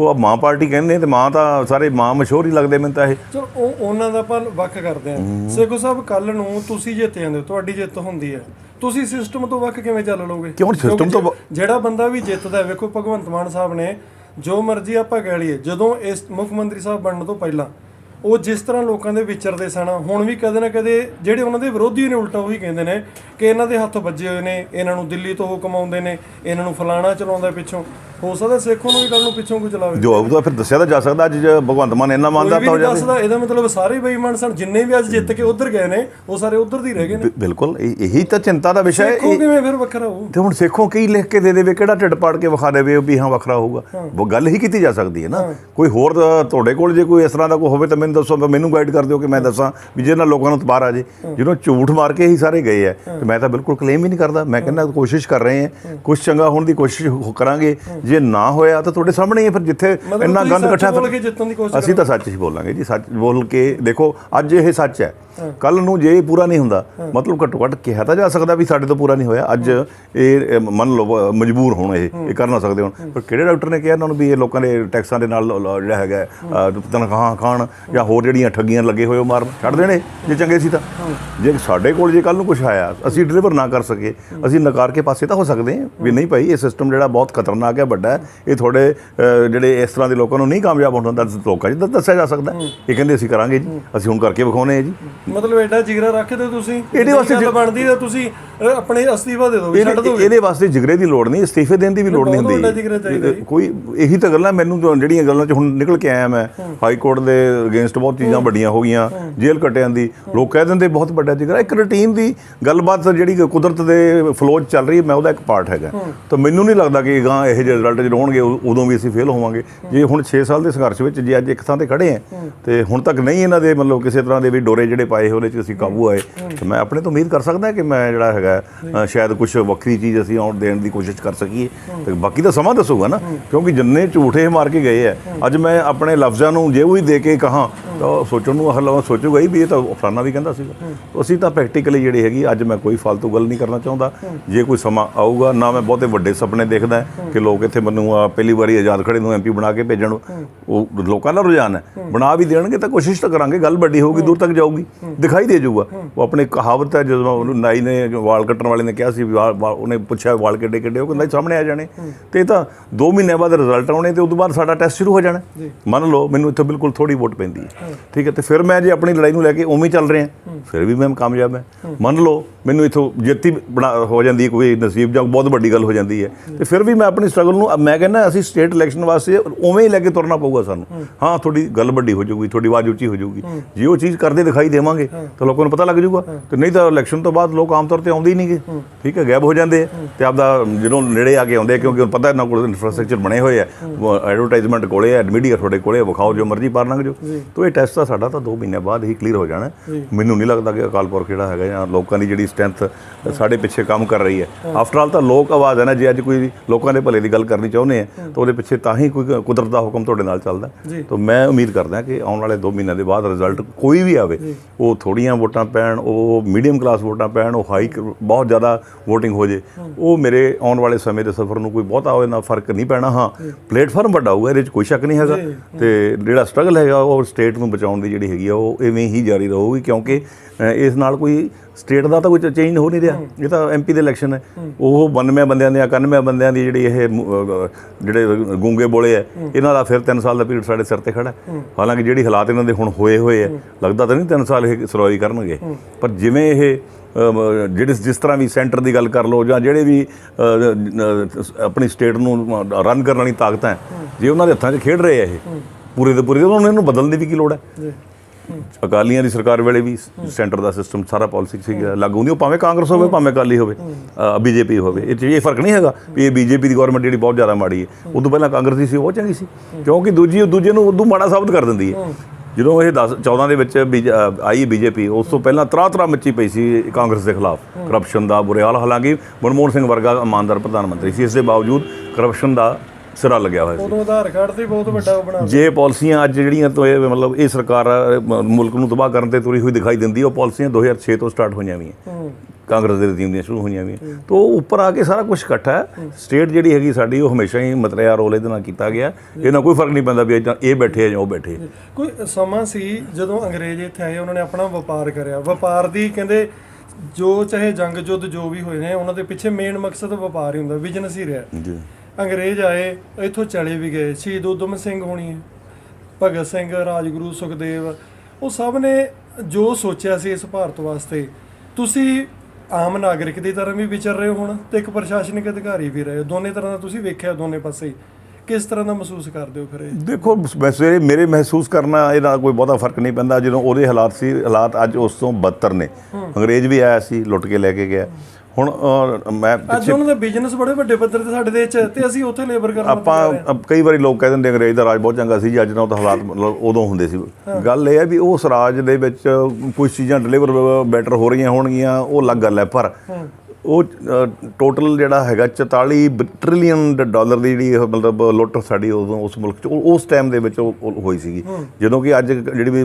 ਉਹ ਮਾਂ ਪਾਰਟੀ ਕਹਿੰਦੇ ਤੇ ਮਾਂ ਤਾਂ ਸਾਰੇ ਮਾਂ ਮਸ਼ਹੂਰ ਹੀ ਲੱਗਦੇ ਮੈਨੂੰ ਤਾਂ ਇਹ। ਚਲੋ ਉਹ ਉਹਨਾਂ ਦਾ ਆਪਾਂ ਵੱਖ ਕਰਦੇ ਹਾਂ। ਸੇਖੋ ਸਾਹਿਬ ਕੱਲ ਨੂੰ ਤੁਸੀਂ ਜਿੱਤ ਜਾਂਦੇ ਹੋ ਤੁਹਾਡੀ ਜਿੱਤ ਹੁੰਦੀ ਹੈ। ਤੁਸੀਂ ਸਿਸਟਮ ਤੋਂ ਵੱਖ ਕਿਵੇਂ ਚੱਲ ਲੋਗੇ ਕਿਉਂ ਕਿਉਂਕਿ ਤੋਂ ਜਿਹੜਾ ਬੰਦਾ ਵੀ ਜਿੱਤਦਾ ਵੇਖੋ ਭਗਵੰਤ ਮਾਨ ਸਾਹਿਬ ਨੇ ਜੋ ਮਰਜ਼ੀ ਆਪਾਂ ਕਹਿ ਲਈਏ ਜਦੋਂ ਇਸ ਮੁੱਖ ਮੰਤਰੀ ਸਾਹਿਬ ਬਣਨ ਤੋਂ ਪਹਿਲਾਂ ਉਹ ਜਿਸ ਤਰ੍ਹਾਂ ਲੋਕਾਂ ਦੇ ਵਿਚਰਦੇ ਸਨ ਹੁਣ ਵੀ ਕਦੇ ਨਾ ਕਦੇ ਜਿਹੜੇ ਉਹਨਾਂ ਦੇ ਵਿਰੋਧੀ ਨੇ ਉਲਟਾ ਉਹੀ ਕਹਿੰਦੇ ਨੇ ਕਿ ਇਹਨਾਂ ਦੇ ਹੱਥ ਵੱਜੇ ਹੋਏ ਨੇ ਇਹਨਾਂ ਨੂੰ ਦਿੱਲੀ ਤੋਂ ਹੁਕਮ ਆਉਂਦੇ ਨੇ ਇਹਨਾਂ ਨੂੰ ਫਲਾਣਾ ਚਲਾਉਂਦਾ ਪਿੱਛੋਂ। ਹੋ ਸਕਦਾ ਸੇਖੋਂ ਨੂੰ ਵੀ ਕੱਲ ਨੂੰ ਪਿੱਛੋਂ ਕੋਈ ਚਲਾਵੇ। ਜੋ ਆਊਗਾ ਫਿਰ ਦੱਸਿਆ ਤਾਂ ਜਾ ਸਕਦਾ ਅੱਜ ਜੇ ਭਗਵੰਤ ਮਾਨ ਇੰਨਾ ਮੰਨਦਾ ਤਾਂ ਹੋ ਜਾਵੇ। ਦੱਸਦਾ ਇਹਦਾ ਮਤਲਬ ਸਾਰੇ ਬੇਈਮਾਨ ਸਨ ਜਿੰਨੇ ਵੀ ਅੱਜ ਜਿੱਤ ਕੇ ਉਧਰ ਗਏ ਨੇ ਉਹ ਸਾਰੇ ਉਧਰ ਦੀ ਰਹਿ ਗਏ ਨੇ। ਬਿਲਕੁਲ ਇਹ- ਤਾਂ ਚਿੰਤਾ ਦਾ ਵਿਸ਼ਾ ਹੈ। ਇਹ- ਕਿਵੇਂ ਫਿਰ ਵੱਖਰਾ ਹੋਊ? ਤੇ ਹੁਣ ਸਿੱਖੋ ਕੀ ਲਿਖ ਕੇ ਦੇ ਦੇਵੇ ਕਿਹੜਾ ਢਿੱਡ ਪਾੜ ਕੇ ਵਿਖਾ ਦੇਵੇ ਵੀ ਹਾਂ ਵੱਖਰਾ ਹੋਊਗਾ? ਉਹ ਗੱਲ ਹੀ ਕੀਤੀ ਜਾ ਸਕਦੀ ਹੈ ਨਾ। ਕੋਈ ਹੋਰ ਤੁਹਾਡੇ ਕੋਲ ਜੇ ਕੋਈ ਇਸ ਤਰ੍ਹਾਂ ਦਾ ਕੋਈ ਹੋਵੇ ਤਾਂ ਮੈਨੂੰ ਦੱਸੋ ਮੈਨੂੰ ਗਾਈਡ ਕਰ ਦਿਓ ਕਿ ਮੈਂ ਦੱਸਾਂ ਵੀ ਜਿਹਦੇ ਨਾਲ ਲੋਕਾਂ ਨੂੰ ਤਬਾਰ ਆ ਜੇ ਜਦੋਂ ਝੂਠ ਮਾਰ ਕੇ ਹੀ ਸਾਰੇ ਗਏ ਆ ਤੇ ਮੈਂ ਤਾਂ ਬਿਲਕੁਲ ਕਲੇਮ ਹੀ ਨਹੀਂ ਕਰਦਾ। ਮੈਂ ਕਹਿੰਦਾ ਕੋਸ਼ਿਸ਼ ਕਰ ਰਹੇ ਹਾਂ। ਕੁਝ ਚੰਗਾ ਹੋਣ ਦੀ ਕੋਸ਼ਿਸ਼ ਕਰਾਂਗੇ। ਜੇ ਨਾ ਹੋਇਆ ਤਾਂ ਤੁਹਾਡੇ ਸਾਹਮਣੇ ਹੀ ਫਿਰ ਜਿੱਥੇ ਇੰਨਾ ਗੰਦ ਇਕੱਠਾ ਅਸੀਂ ਤਾਂ ਸੱਚ ਹੀ ਬੋਲਾਂਗੇ ਜੀ ਸੱਚ ਬੋਲ ਕੇ ਦੇਖੋ ਅੱਜ ਇਹ ਸੱਚ ਹੈ। ਕੱਲ ਨੂੰ ਜੇ ਇਹ ਪੂਰਾ ਨਹੀਂ ਹੁੰਦਾ ਮਤਲਬ ਘੱਟੋ ਘੱਟ ਕਿਹਾ ਤਾਂ ਜਾ ਸਕਦਾ ਵੀ ਸਾਡੇ ਤੋਂ ਪੂਰਾ ਨਹੀਂ ਹੋਇਆ। ਅੱਜ ਇਹ ਮੰਨ ਲਓ ਮਜਬੂਰ ਹੋਣ ਇਹ ਇਹ ਕਰ ਨਾ ਸਕਦੇ ਹੁਣ। ਪਰ ਕਿਹੜੇ ਡਾਕਟਰ ਨੇ ਕਿਹਾ ਇਹਨਾਂ ਨੂੰ ਵੀ ਇਹ ਲੋਕਾਂ ਦੇ ਟੈਕਸਾਂ ਦੇ ਨਾਲ ਜਿਹੜਾ ਹੈਗਾ ਤਨਖਾਹਾਂ ਖਾਣ ਜਾਂ ਹੋਰ ਜਿਹੜੀਆਂ ਠੱਗੀਆਂ ਲੱਗੇ ਹੋਏ ਉਹ ਮਾਰਨ। ਛੱਡ ਦੇਣੇ ਜੇ ਚੰਗੇ ਸੀ ਤਾਂ। ਜੇ ਸਾਡੇ ਕੋਲ ਜੇ ਕੱਲ ਨੂੰ ਕੁਝ ਆਇਆ ਅਸੀਂ ਡਿਲੀਵਰ ਨਾ ਕਰ ਸਕੇ ਅਸੀਂ ਨਕਾਰ ਕੇ ਪਾਸੇ ਤਾਂ ਹੋ ਸਕਦੇ ਹਾਂ। ਵੀ ਨਹੀਂ ਭਾਈ ਇਹ ਸਿਸਟਮ ਜਿਹੜਾ ਬਹੁਤ ਖਤਰਨਾਕ ਹੈ ਵੱਡਾ ਇਹ ਥੋੜੇ ਜਿਹੜੇ ਇਸ ਤਰ੍ਹਾਂ ਦੇ ਲੋਕਾਂ ਨੂੰ ਨਹੀਂ ਕਾਮਯਾਬ ਹੋਣ ਦਿੰਦਾ ਲੋਕਾਂ 'ਚ ਦੱਸਿਆ ਜਾ ਸਕਦਾ। ਇਹ ਕਹਿੰਦੇ ਅਸੀਂ ਕਰਾਂਗੇ ਜੀ ਅਸੀਂ ਹੁਣ ਕਰਕੇ ਵਿਖਾਉਨੇ ਆ ਜੀ। ਮਤਲਬ ਐਡਾ ਜਿਗਰਾ ਰੱਖਦੇ ਤੁਸੀਂ। ਇਹਦੇ ਵਾਸਤੇ ਜੇ ਗੱਲ ਬਣਦੀ ਤਾਂ ਤੁਸੀਂ ਆਪਣੇ ਅਸਤੀਫਾ ਦੇ ਦਿਓ ਵੀ ਛੱਡ ਦਿਓ ਇਹਦੇ ਵਾਸਤੇ ਜਿਗਰੇ ਦੀ ਲੋੜ ਨਹੀਂ ਅਸਤੀਫੇ ਦੇਣ ਦੀ ਵੀ ਲੋੜ ਨਹੀਂ ਹੁੰਦੀ। ਜਿਗਰਾ। ਕੋਈ ਇਹੀ ਤਾਂ ਗੱਲਾਂ ਮੈਨੂੰ ਜਿਹੜੀਆਂ ਗੱਲਾਂ 'ਚ ਹੁਣ ਨਿਕਲ ਕੇ ਆਇਆ ਮੈਂ ਹਾਈ ਕੋਰਟ ਦੇ ਅਗੇਂਸਟ ਬਹੁਤ ਚੀਜ਼ਾਂ ਵੱਡੀਆਂ ਹੋ ਗਈਆਂ ਜੇਲ੍ਹ ਕੱਟਿਆਂ ਦੀ ਲੋਕ ਕਹਿ ਦਿੰਦੇ ਬਹੁਤ ਵੱਡਾ ਜਿਗਰਾ। ਇੱਕ ਰੁਟੀਨ ਦੀ ਗੱਲਬਾਤ ਜਿਹੜੀ ਕੁਦਰਤ ਦੇ ਫਲੋ 'ਚ ਚੱਲ ਰਹੀ ਮੈਂ ਉਹਦਾ ਇੱਕ ਪਾਰਟ ਹੈਗਾ। ਤਾਂ ਮੈਨੂੰ ਨਹੀਂ ਲੱਗਦਾ ਕਿ ਗਾਂ ਇਹੋ ਜਿਹੇ ਰਿਜ਼ਲਟ ਜਿਹੜੇ ਹੋਣਗੇ ਉਦੋਂ ਵੀ ਅਸੀਂ ਫੇਲ ਹੋਵਾਂਗੇ। ਜੇ ਹੁਣ 6 ਸਾਲ ਦੇ ਸੰਘਰਸ਼ ਵਿੱਚ ਜੇ ਅੱਜ ਇੱਕ ਥਾਂ ਤੇ ਖੜੇ ਆ ਤੇ ਹੁਣ ਤੱਕ ਨਹੀਂ ਇਹਨਾਂ ਦੇ ਮਤਲਬ ਕਿਸੇ ਤਰ੍ਹਾਂ ਦੇ ਵੀ ਡੋਰੇ ਜਿਹੜੇ ਪਾਏ ਉਹਦੇ 'ਚ ਅਸੀਂ ਕਾਬੂ ਆਏ ਤੇ ਮੈਂ ਆਪਣੇ ਤੋਂ ਉਮੀਦ ਕਰ ਸਕਦਾ ਕਿ ਮੈਂ ਜਿਹੜਾ ਹੈਗਾ ਸ਼ਾਇਦ ਕੁਝ ਵੱਖਰੀ ਚੀਜ਼ ਅਸੀਂ ਆਉਣ ਦੇਣ ਦੀ ਕੋਸ਼ਿਸ਼ ਕਰ ਸਕੀਏ। ਤੇ ਬਾਕੀ ਤਾਂ ਸਮਾਂ ਦੱਸੂਗਾ ਨਾ ਕਿਉਂਕਿ ਜਿੰਨੇ ਝੂਠੇ ਮਾਰ ਕੇ ਗਏ ਆ ਅੱਜ ਮੈਂ ਆਪਣੇ ਲਫ਼ਜ਼ਾਂ ਨੂੰ ਜੇ ਉਹੀ ਦੇ ਕੇ ਕਹਾਂ ਤਾਂ ਸੋਚਣ ਨੂੰ ਹਲਾ ਸੋਚੂਗਾ ਹੀ ਵੀ ਇਹ ਤਾਂ ਫਲਾਨਾ ਵੀ ਕਹਿੰਦਾ ਸੀਗਾ। ਅਸੀਂ ਤਾਂ ਪ੍ਰੈਕਟੀਕਲੀ ਜਿਹੜੀ ਹੈਗੀ ਅੱਜ ਮੈਂ ਕੋਈ ਫालतू ਗੱਲ ਨਹੀਂ ਕਰਨਾ ਚਾਹੁੰਦਾ। ਜੇ ਕੋਈ ਸਮਾਂ ਆਊਗਾ ਨਾ ਮੈਂ ਬਹੁਤੇ ਵੱਡੇ ਸੁਪਨੇ ਦੇਖਦਾ ਕਿ ਲੋਕ ਇੱਥੇ ਮੈਨੂੰ ਆ ਪਹਿਲੀ ਵਾਰੀ ਆਜ਼ਾਦ ਖੜੇ ਨੂੰ ਐਮਪੀ ਬਣਾ ਕੇ ਭੇਜਣ ਉਹ ਲੋਕਾਂ ਦਾ ਰੁਝਾਨ ਹੈ। ਬਣਾ ਵੀ ਦੇਣਗੇ ਤਾਂ ਕੋਸ਼ਿਸ਼ ਤਾਂ ਕਰਾਂਗੇ ਗੱਲ ਵੱਡੀ ਹੋਊਗੀ ਦੂਰ ਤੱਕ ਜਾਊਗੀ ਦਿਖਾਈ ਦੇ ਜਾਊਗਾ। ਉਹ ਆਪਣੇ ਕਹਾਵਤ ਹੈ ਜਦੋਂ ਉਹਨੂੰ ਨਾਈ ਨੇ ਵਾਲ ਕੱਟਣ ਵਾਲੇ ਨੇ ਕਿਹਾ ਸੀ ਉਹਨੇ ਪੁੱਛਿਆ ਵਾਲ ਕਿੱਡੇ ਕਿੱਡੇ ਉਹ ਕਹਿੰਦਾ ਸਾਹਮਣੇ ਆ ਜਾਣੇ। ਤੇ ਤਾਂ 2 ਮਹੀਨੇ ਬਾਅਦ ਰਿਜ਼ਲਟ ਆਉਣੇ ਤੇ ਉਦੋਂ ਬਾਅਦ ਸਾਡਾ ਟੈਸਟ ਸ਼ੁਰੂ ਹੋ ਜਾਣਾ। ਮੰਨ ਲਓ ਮੈਨੂੰ ਇੱਥੇ ਬਿਲਕੁਲ ਥੋੜੀ ਵੋਟ ਪੈਂਦੀ ਹੈ। ਠੀਕ ਹੈ ਤੇ ਫਿਰ ਮੈਂ ਜੇ ਆਪਣੀ ਲੜਾਈ ਨੂੰ ਲੈ ਕੇ ਉਵੇਂ ਚੱਲ ਰਿਹਾ ਫਿਰ ਵੀ ਮੈਂ ਕਾਮਯਾਬ ਹਾਂ। ਮੰਨ ਲਓ ਮੈਨੂੰ ਇਥੋਂ ਜਿੱਤੀ ਬਣਾ ਹੋ ਜਾਂਦੀ ਕੋਈ ਨਸੀਬ ਜਾਂ ਬਹੁਤ ਵੱਡੀ ਗੱਲ ਹੋ ਜਾਂਦੀ ਹੈ। ਤੇ ਫਿਰ ਵੀ ਮੈਂ ਆਪਣੀ ਸਟਰਗਲ ਨੂੰ ਮੈਂ ਕਹਿੰਦਾ ਅਸੀਂ ਸਟੇਟ ਇਲੈਕਸ਼ਨ ਵਾਸਤੇ ਉਵੇਂ ਹੀ ਲੈ ਕੇ ਤੁਰਨਾ ਪਊਗਾ ਸਾਨੂੰ। ਹਾਂ। ਥੋੜੀ ਗੱਲ ਵੱਡੀ ਹੋ ਜਾਊਗੀ ਥੋੜੀ ਆਵਾਜ਼ ਉੱਚੀ ਹੋ ਜਾਊਗੀ। ਜੇ ਉਹ ਚੀਜ਼ ਕਰਦੇ ਦਿਖਾਈ ਦੇਵਾਂਗੇ ਤਾਂ ਲੋਕਾਂ ਨੂੰ ਪਤਾ ਲੱਗ ਜਾਊਗਾ। ਤੇ ਨਹੀਂ ਤਾਂ ਇਲੈਕਸ਼ਨ ਤੋਂ ਬਾਅਦ ਲੋਕ ਆਮ ਤੌਰ ਤੇ ਆਉਂਦੇ ਹੀ ਨਹੀਂਗੇ। ਠੀਕ ਹੈ ਗਾਇਬ ਹੋ ਜਾਂਦੇ ਤੇ ਆਪਦਾ ਜਦੋਂ ਨੇੜੇ ਆ ਕੇ ਆਉਂਦੇ ਕਿਉਂਕਿ ਪਤਾ ਇਹਨਾਂ ਕੋਲ ਇਨਫਰਾਸਟ੍ਰਕਚਰ ਬਣੇ ਹੋਏ ਆ। ਐਡਵਰਟਾਈਜ਼ਮੈਂਟ ਕੋਲੇ ਆ ਮੀਡੀਆ ਤੁਹਾਡੇ ਕੋਲੇ ਵਿਖਾਓ ਜੋ ਮਰਜ਼ੀ ਪਾਰ ਲੰਘ ਜਾਓ। ਤਾਂ ਇਹ ਟੈਸਟ ਤਾਂ ਸਾਡਾ ਤਾਂ 2 ਮਹੀਨੇ ਬਾਅਦ ਹੀ ਕਲੀਅਰ ਹੋ ਜਾਣਾ। ਮੈਨੂੰ ਨਹੀਂ ਲੱਗਦਾ ਕਿ ਅਕਾਲ ਪੁਰਖ ਜਿਹੜਾ ਹੈਗਾ ਜਾਂ ਲੋਕਾਂ ਦੀ ਜਿਹੜੀ ਸਟਰੈਂਥ ਸਾਡੇ ਪਿੱਛੇ ਕੰਮ ਕਰ ਰਹੀ ਹੈ। ਆਫਟਰ ਆਲ ਤਾਂ ਲੋਕ ਆਵਾਜ਼ ਹੈ ਨਾ ਜੇ ਅੱਜ ਕੋਈ ਲੋਕਾਂ ਦੇ ਭਲੇ ਦੀ ਗੱਲ ਕਰਨੀ ਚਾਹੁੰਦੇ ਆ ਤਾਂ ਉਹਦੇ ਪਿੱਛੇ ਤਾਂ ਹੀ ਕੋਈ ਕੁਦਰਤ ਦਾ ਹੁਕਮ ਤੁਹਾਡੇ ਨਾਲ ਚੱਲਦਾ। ਤਾਂ ਮੈਂ ਉਮੀਦ ਕਰਦਾ ਕਿ ਆਉਣ ਵਾਲੇ 2 ਮਹੀਨਿਆਂ ਦੇ ਬਾਅਦ ਰਿਜ਼ਲਟ ਕੋਈ ਵੀ ਆਵੇ ਉਹ ਥੋੜੀਆਂ ਵੋਟਾਂ ਪੈਣ ਉਹ ਮੀਡੀਅਮ ਕਲਾਸ ਵੋਟਾਂ ਪੈਣ ਉਹ ਹਾਈ ਬਹੁਤ ਜ਼ਿਆਦਾ VOTING ਹੋ ਜੇ ਉਹ ਮੇਰੇ ਆਉਣ ਵਾਲੇ ਸਮੇਂ ਦੇ ਸਫ਼ਰ ਨੂੰ ਕੋਈ ਬਹੁਤਾ ਉਹਦੇ ਨਾਲ ਫ਼ਰਕ ਨਹੀਂ ਪੈਣਾ ਹਾਂ। ਪਲੇਟਫਾਰਮ ਵੱਡਾ ਹੋਊਗਾ ਇਹਦੇ ਵਿੱਚ ਕੋਈ ਸ਼ੱਕ ਨਹੀਂ ਹੈਗਾ। ਤੇ ਜਿਹੜਾ ਸਟਰਗਲ ਹੈਗਾ ਉਹ ਸਟੇਟ ਨੂੰ ਬਚਾਉਣ ਦੀ ਜਿਹੜੀ ਹੈਗੀ ਆ ਉਹ ਐਵੇਂ ਹੀ ਜਾਰੀ ਰਹੂਗੀ ਕਿਉਂਕਿ ਇਸ ਨਾਲ ਕੋਈ ਸਟੇਟ ਦਾ ਤਾਂ ਕੋਈ ਚੇਂਜ ਹੋ ਨਹੀਂ ਰਿਹਾ। ਇਹ ਤਾਂ ਐਮਪੀ ਦੇ ਇਲੈਕਸ਼ਨ ਹੈ। ਉਹ 92 ਬੰਦਿਆਂ ਦੀ 91 ਬੰਦਿਆਂ ਦੀ ਜਿਹੜੀ ਇਹ ਜਿਹੜੇ ਗੂੰਗੇ ਬੋਲੇ ਆ ਇਹਨਾਂ ਦਾ ਫਿਰ 3 ਸਾਲ ਦਾ ਪੀਰੀਅਡ ਸਾਡੇ ਸਿਰ ਤੇ ਖੜਾ। ਹਾਲਾਂਕਿ ਜਿਹੜੀ ਹਾਲਾਤ ਇਹਨਾਂ ਦੇ ਹੁਣ ਹੋਏ ਹੋਏ ਆ ਲੱਗਦਾ ਤਾਂ ਨਹੀਂ 3 ਸਾਲ ਇਹ ਸਰਵਾਈਵ ਕਰਨਗੇ। ਪਰ ਜਿਵੇਂ ਇਹ ਜਿਹੜੇ ਜਿਸ ਤਰ੍ਹਾਂ ਵੀ ਸੈਂਟਰ ਦੀ ਗੱਲ ਕਰ ਲਓ ਜਾਂ ਜਿਹੜੇ ਵੀ ਆਪਣੀ ਸਟੇਟ ਨੂੰ ਰਨ ਕਰਨ ਵਾਲੀ ਤਾਕਤਾਂ ਜੇ ਉਹਨਾਂ ਦੇ ਹੱਥਾਂ 'ਚ ਖੇਡ ਰਹੇ ਆ ਇਹ ਪੂਰੇ ਦੇ ਪੂਰੇ ਉਹਨਾਂ ਨੂੰ ਇਹਨੂੰ ਬਦਲਣ ਦੀ ਵੀ ਕੀ ਲੋੜ ਹੈ? ਅਕਾਲੀਆਂ ਦੀ ਸਰਕਾਰ ਵੇਲੇ ਵੀ ਸੈਂਟਰ ਦਾ ਸਿਸਟਮ ਸਾਰਾ ਪਾਲਿਸੀ ਸੀਗਾ ਲਾਗੂ ਨਹੀਂ ਉਹ ਭਾਵੇਂ ਕਾਂਗਰਸ ਹੋਵੇ ਭਾਵੇਂ ਅਕਾਲੀ ਹੋਵੇ ਬੀਜੇਪੀ ਹੋਵੇ। ਇਹ 'ਚ ਇਹ ਫ਼ਰਕ ਨਹੀਂ ਹੈਗਾ ਵੀ ਇਹ ਬੀਜੇਪੀ ਦੀ ਗਵਰਨਮੈਂਟ ਜਿਹੜੀ ਬਹੁਤ ਜ਼ਿਆਦਾ ਮਾੜੀ ਹੈ। ਉਦੋਂ ਪਹਿਲਾਂ ਕਾਂਗਰਸ ਦੀ ਸੀ ਉਹ ਚੰਗੀ ਸੀ ਕਿਉਂਕਿ ਦੂਜੀ ਦੂਜੇ ਨੂੰ ਉਦੋਂ ਮਾੜਾ ਸਾਬਤ ਕਰ ਦਿੰਦੀ ਹੈ। ਜਦੋਂ ਇਹ 10 14 ਦੇ ਵਿੱਚ ਬੀਜ- ਅ, ਆਈ ਬੀਜੇਪੀ ਉਸ ਤੋਂ ਪਹਿਲਾਂ ਤਰਾ ਤਰਾ ਮੱਚੀ ਪਈ ਸੀ ਕਾਂਗਰਸ ਦੇ ਖਿਲਾਫ। ਕਰਪਸ਼ਨ ਦਾ ਬੁਰੇ ਹਾਲ ਹਾਲਾਂਕਿ ਮਨਮੋਹਨ ਸਿੰਘ ਵਰਗਾ ਇਮਾਨਦਾਰ ਪ੍ਰਧਾਨ ਮੰਤਰੀ ਸੀ ਇਸ ਦੇ ਬਾਵਜੂਦ ਕਰਪਸ਼ਨ ਦਾ ਸਿਰਾ ਲੱਗਿਆ ਹੋਇਆ ਸੀ। ਉਦੋਂ ਆਧਾਰ ਕਾਰਡ ਤੇ ਬਹੁਤ ਵੱਡਾ ਬਣਾ ਜੇ ਪਾਲਿਸੀਆਂ ਅੱਜ ਜਿਹੜੀਆਂ ਤੋਂ ਇਹ ਮਤਲਬ ਇਹ ਸਰਕਾਰ ਮੁਲਕ ਨੂੰ ਤਬਾਹ ਕਰਨ ਤੇ ਤੁਰੀ ਹੋਈ ਦਿਖਾਈ ਦਿੰਦੀ ਉਹ ਪਾਲਿਸੀਆਂ 2006 ਤੋਂ ਸਟਾਰਟ ਹੋਈਆਂ ਵੀ ਹੂੰ। ਕਾਂਗਰਸ ਦੇ ਰਜੀਮ ਦੀਆਂ ਸ਼ੁਰੂ ਹੋਈਆਂ ਵੀ ਤੋਂ ਉੱਪਰ ਆ ਕੇ ਸਾਰਾ ਕੁਝ ਇਕੱਠਾ ਹੈ। ਸਟੇਟ ਜਿਹੜੀ ਹੈਗੀ ਸਾਡੀ ਉਹ ਹਮੇਸ਼ਾ ਹੀ ਮਤਰਿਆ ਰੋਲ ਇਹਦੇ ਨਾਲ ਕੀਤਾ ਗਿਆ। ਇਹਨਾਂ ਕੋਈ ਫ਼ਰਕ ਨਹੀਂ ਪੈਂਦਾ ਵੀ ਇਹ ਬੈਠੇ ਆ ਜਾਂ ਉਹ ਬੈਠੇ। ਕੋਈ ਸਮਾਂ ਸੀ ਜਦੋਂ ਅੰਗਰੇਜ਼ ਇੱਥੇ ਆਏ ਉਹਨਾਂ ਨੇ ਆਪਣਾ ਵਪਾਰ ਕਰਿਆ। ਵਪਾਰ ਦੀ ਕਹਿੰਦੇ ਜੋ ਚਾਹੇ ਜੰਗ ਜੁੱਧ ਜੋ ਵੀ ਹੋਏ ਨੇ ਉਹਨਾਂ ਦੇ ਪਿੱਛੇ ਮੇਨ ਮਕਸਦ ਵਪਾਰ ਹੀ ਹੁੰਦਾ ਬਿਜ਼ਨਸ ਹੀ ਰਿਹਾ। ਜੀ। ਅੰਗਰੇਜ਼ ਆਏ ਇੱਥੋਂ ਚਲੇ ਵੀ ਗਏ। ਸ਼ਹੀਦ ਉਦਮ ਸਿੰਘ ਹੋਣੀ ਭਗਤ ਸਿੰਘ ਰਾਜਗੁਰੂ ਸੁਖਦੇਵ ਉਹ ਸਭ ਨੇ ਜੋ ਸੋਚਿਆ ਸੀ ਇਸ ਭਾਰਤ ਵਾਸਤੇ। ਤੁਸੀਂ ਆਮ ਨਾਗਰਿਕ ਦੀ ਤਰ੍ਹਾਂ ਵੀ ਵਿਚਰ ਰਹੇ ਹੋ ਹੁਣ ਤੇ ਇੱਕ ਪ੍ਰਸ਼ਾਸਨਿਕ ਅਧਿਕਾਰੀ ਵੀ ਰਹੇ ਹੋ। ਦੋਨੇ ਤਰ੍ਹਾਂ ਦਾ ਤੁਸੀਂ ਵੇਖਿਆ ਦੋਨੇ ਪਾਸੇ। ਹੀ। ਕਿਸ ਤਰ੍ਹਾਂ ਦਾ ਮਹਿਸੂਸ ਕਰਦੇ ਹੋ ਫਿਰ ਇਹ? ਦੇਖੋ ਵੈਸੇ ਮੇਰੇ ਮਹਿਸੂਸ ਕਰਨਾ ਇਹਦਾ ਕੋਈ ਬਹੁਤਾ ਫ਼ਰਕ ਨਹੀਂ ਪੈਂਦਾ। ਜਦੋਂ ਉਹਦੇ ਹਾਲਾਤ ਸੀ ਹਾਲਾਤ ਅੱਜ ਉਸ ਤੋਂ ਬਦਤਰ ਨੇ। ਅੰਗਰੇਜ਼ ਵੀ ਆਇਆ ਸੀ ਲੁੱਟ ਕੇ ਲੈ ਕੇ ਗਿਆ। ਹੁਣ ਮੈਂ ਅੱਜ ਉਹਨਾਂ ਦਾ ਬਿਜ਼ਨਸ ਬੜੇ ਵੱਡੇ ਪੱਧਰ ਤੇ ਸਾਡੇ ਦੇਸ਼ 'ਚ ਤੇ ਅਸੀਂ ਉੱਥੇ ਲੇਬਰ ਕਰਨ ਆਪਾਂ ਕਈ ਵਾਰੀ ਲੋਕ ਕਹਿ ਦਿੰਦੇ ਅੰਗਰੇਜ਼ ਦਾ ਰਾਜ ਬਹੁਤ ਚੰਗਾ ਸੀ ਅੱਜ ਨਾਲ ਤਾਂ ਹਾਲਾਤ ਮਤਲਬ ਉਦੋਂ ਹੁੰਦੇ ਸੀ। ਗੱਲ ਇਹ ਹੈ ਵੀ ਉਸ ਰਾਜ ਦੇ ਵਿੱਚ ਕੁਝ ਚੀਜ਼ਾਂ ਡਿਲੀਵਰ ਬੈਟਰ ਹੋ ਰਹੀਆਂ ਹੋਣਗੀਆਂ ਉਹ ਅਲੱਗ ਗੱਲ ਹੈ ਪਰ ਉਹ ਟੋਟਲ ਜਿਹੜਾ ਹੈਗਾ 44 ਟ੍ਰਿਲੀਅਨ ਡਾਲਰ ਦੀ ਜਿਹੜੀ ਮਤਲਬ ਲੁੱਟ ਸਾਡੀ ਉਦੋਂ ਉਸ ਮੁਲਕ ਚ ਉਸ ਟਾਈਮ ਦੇ ਵਿੱਚ ਉਹ ਹੋਈ ਸੀਗੀ। ਜਦੋਂ ਕਿ ਅੱਜ ਜਿਹੜੀ ਵੀ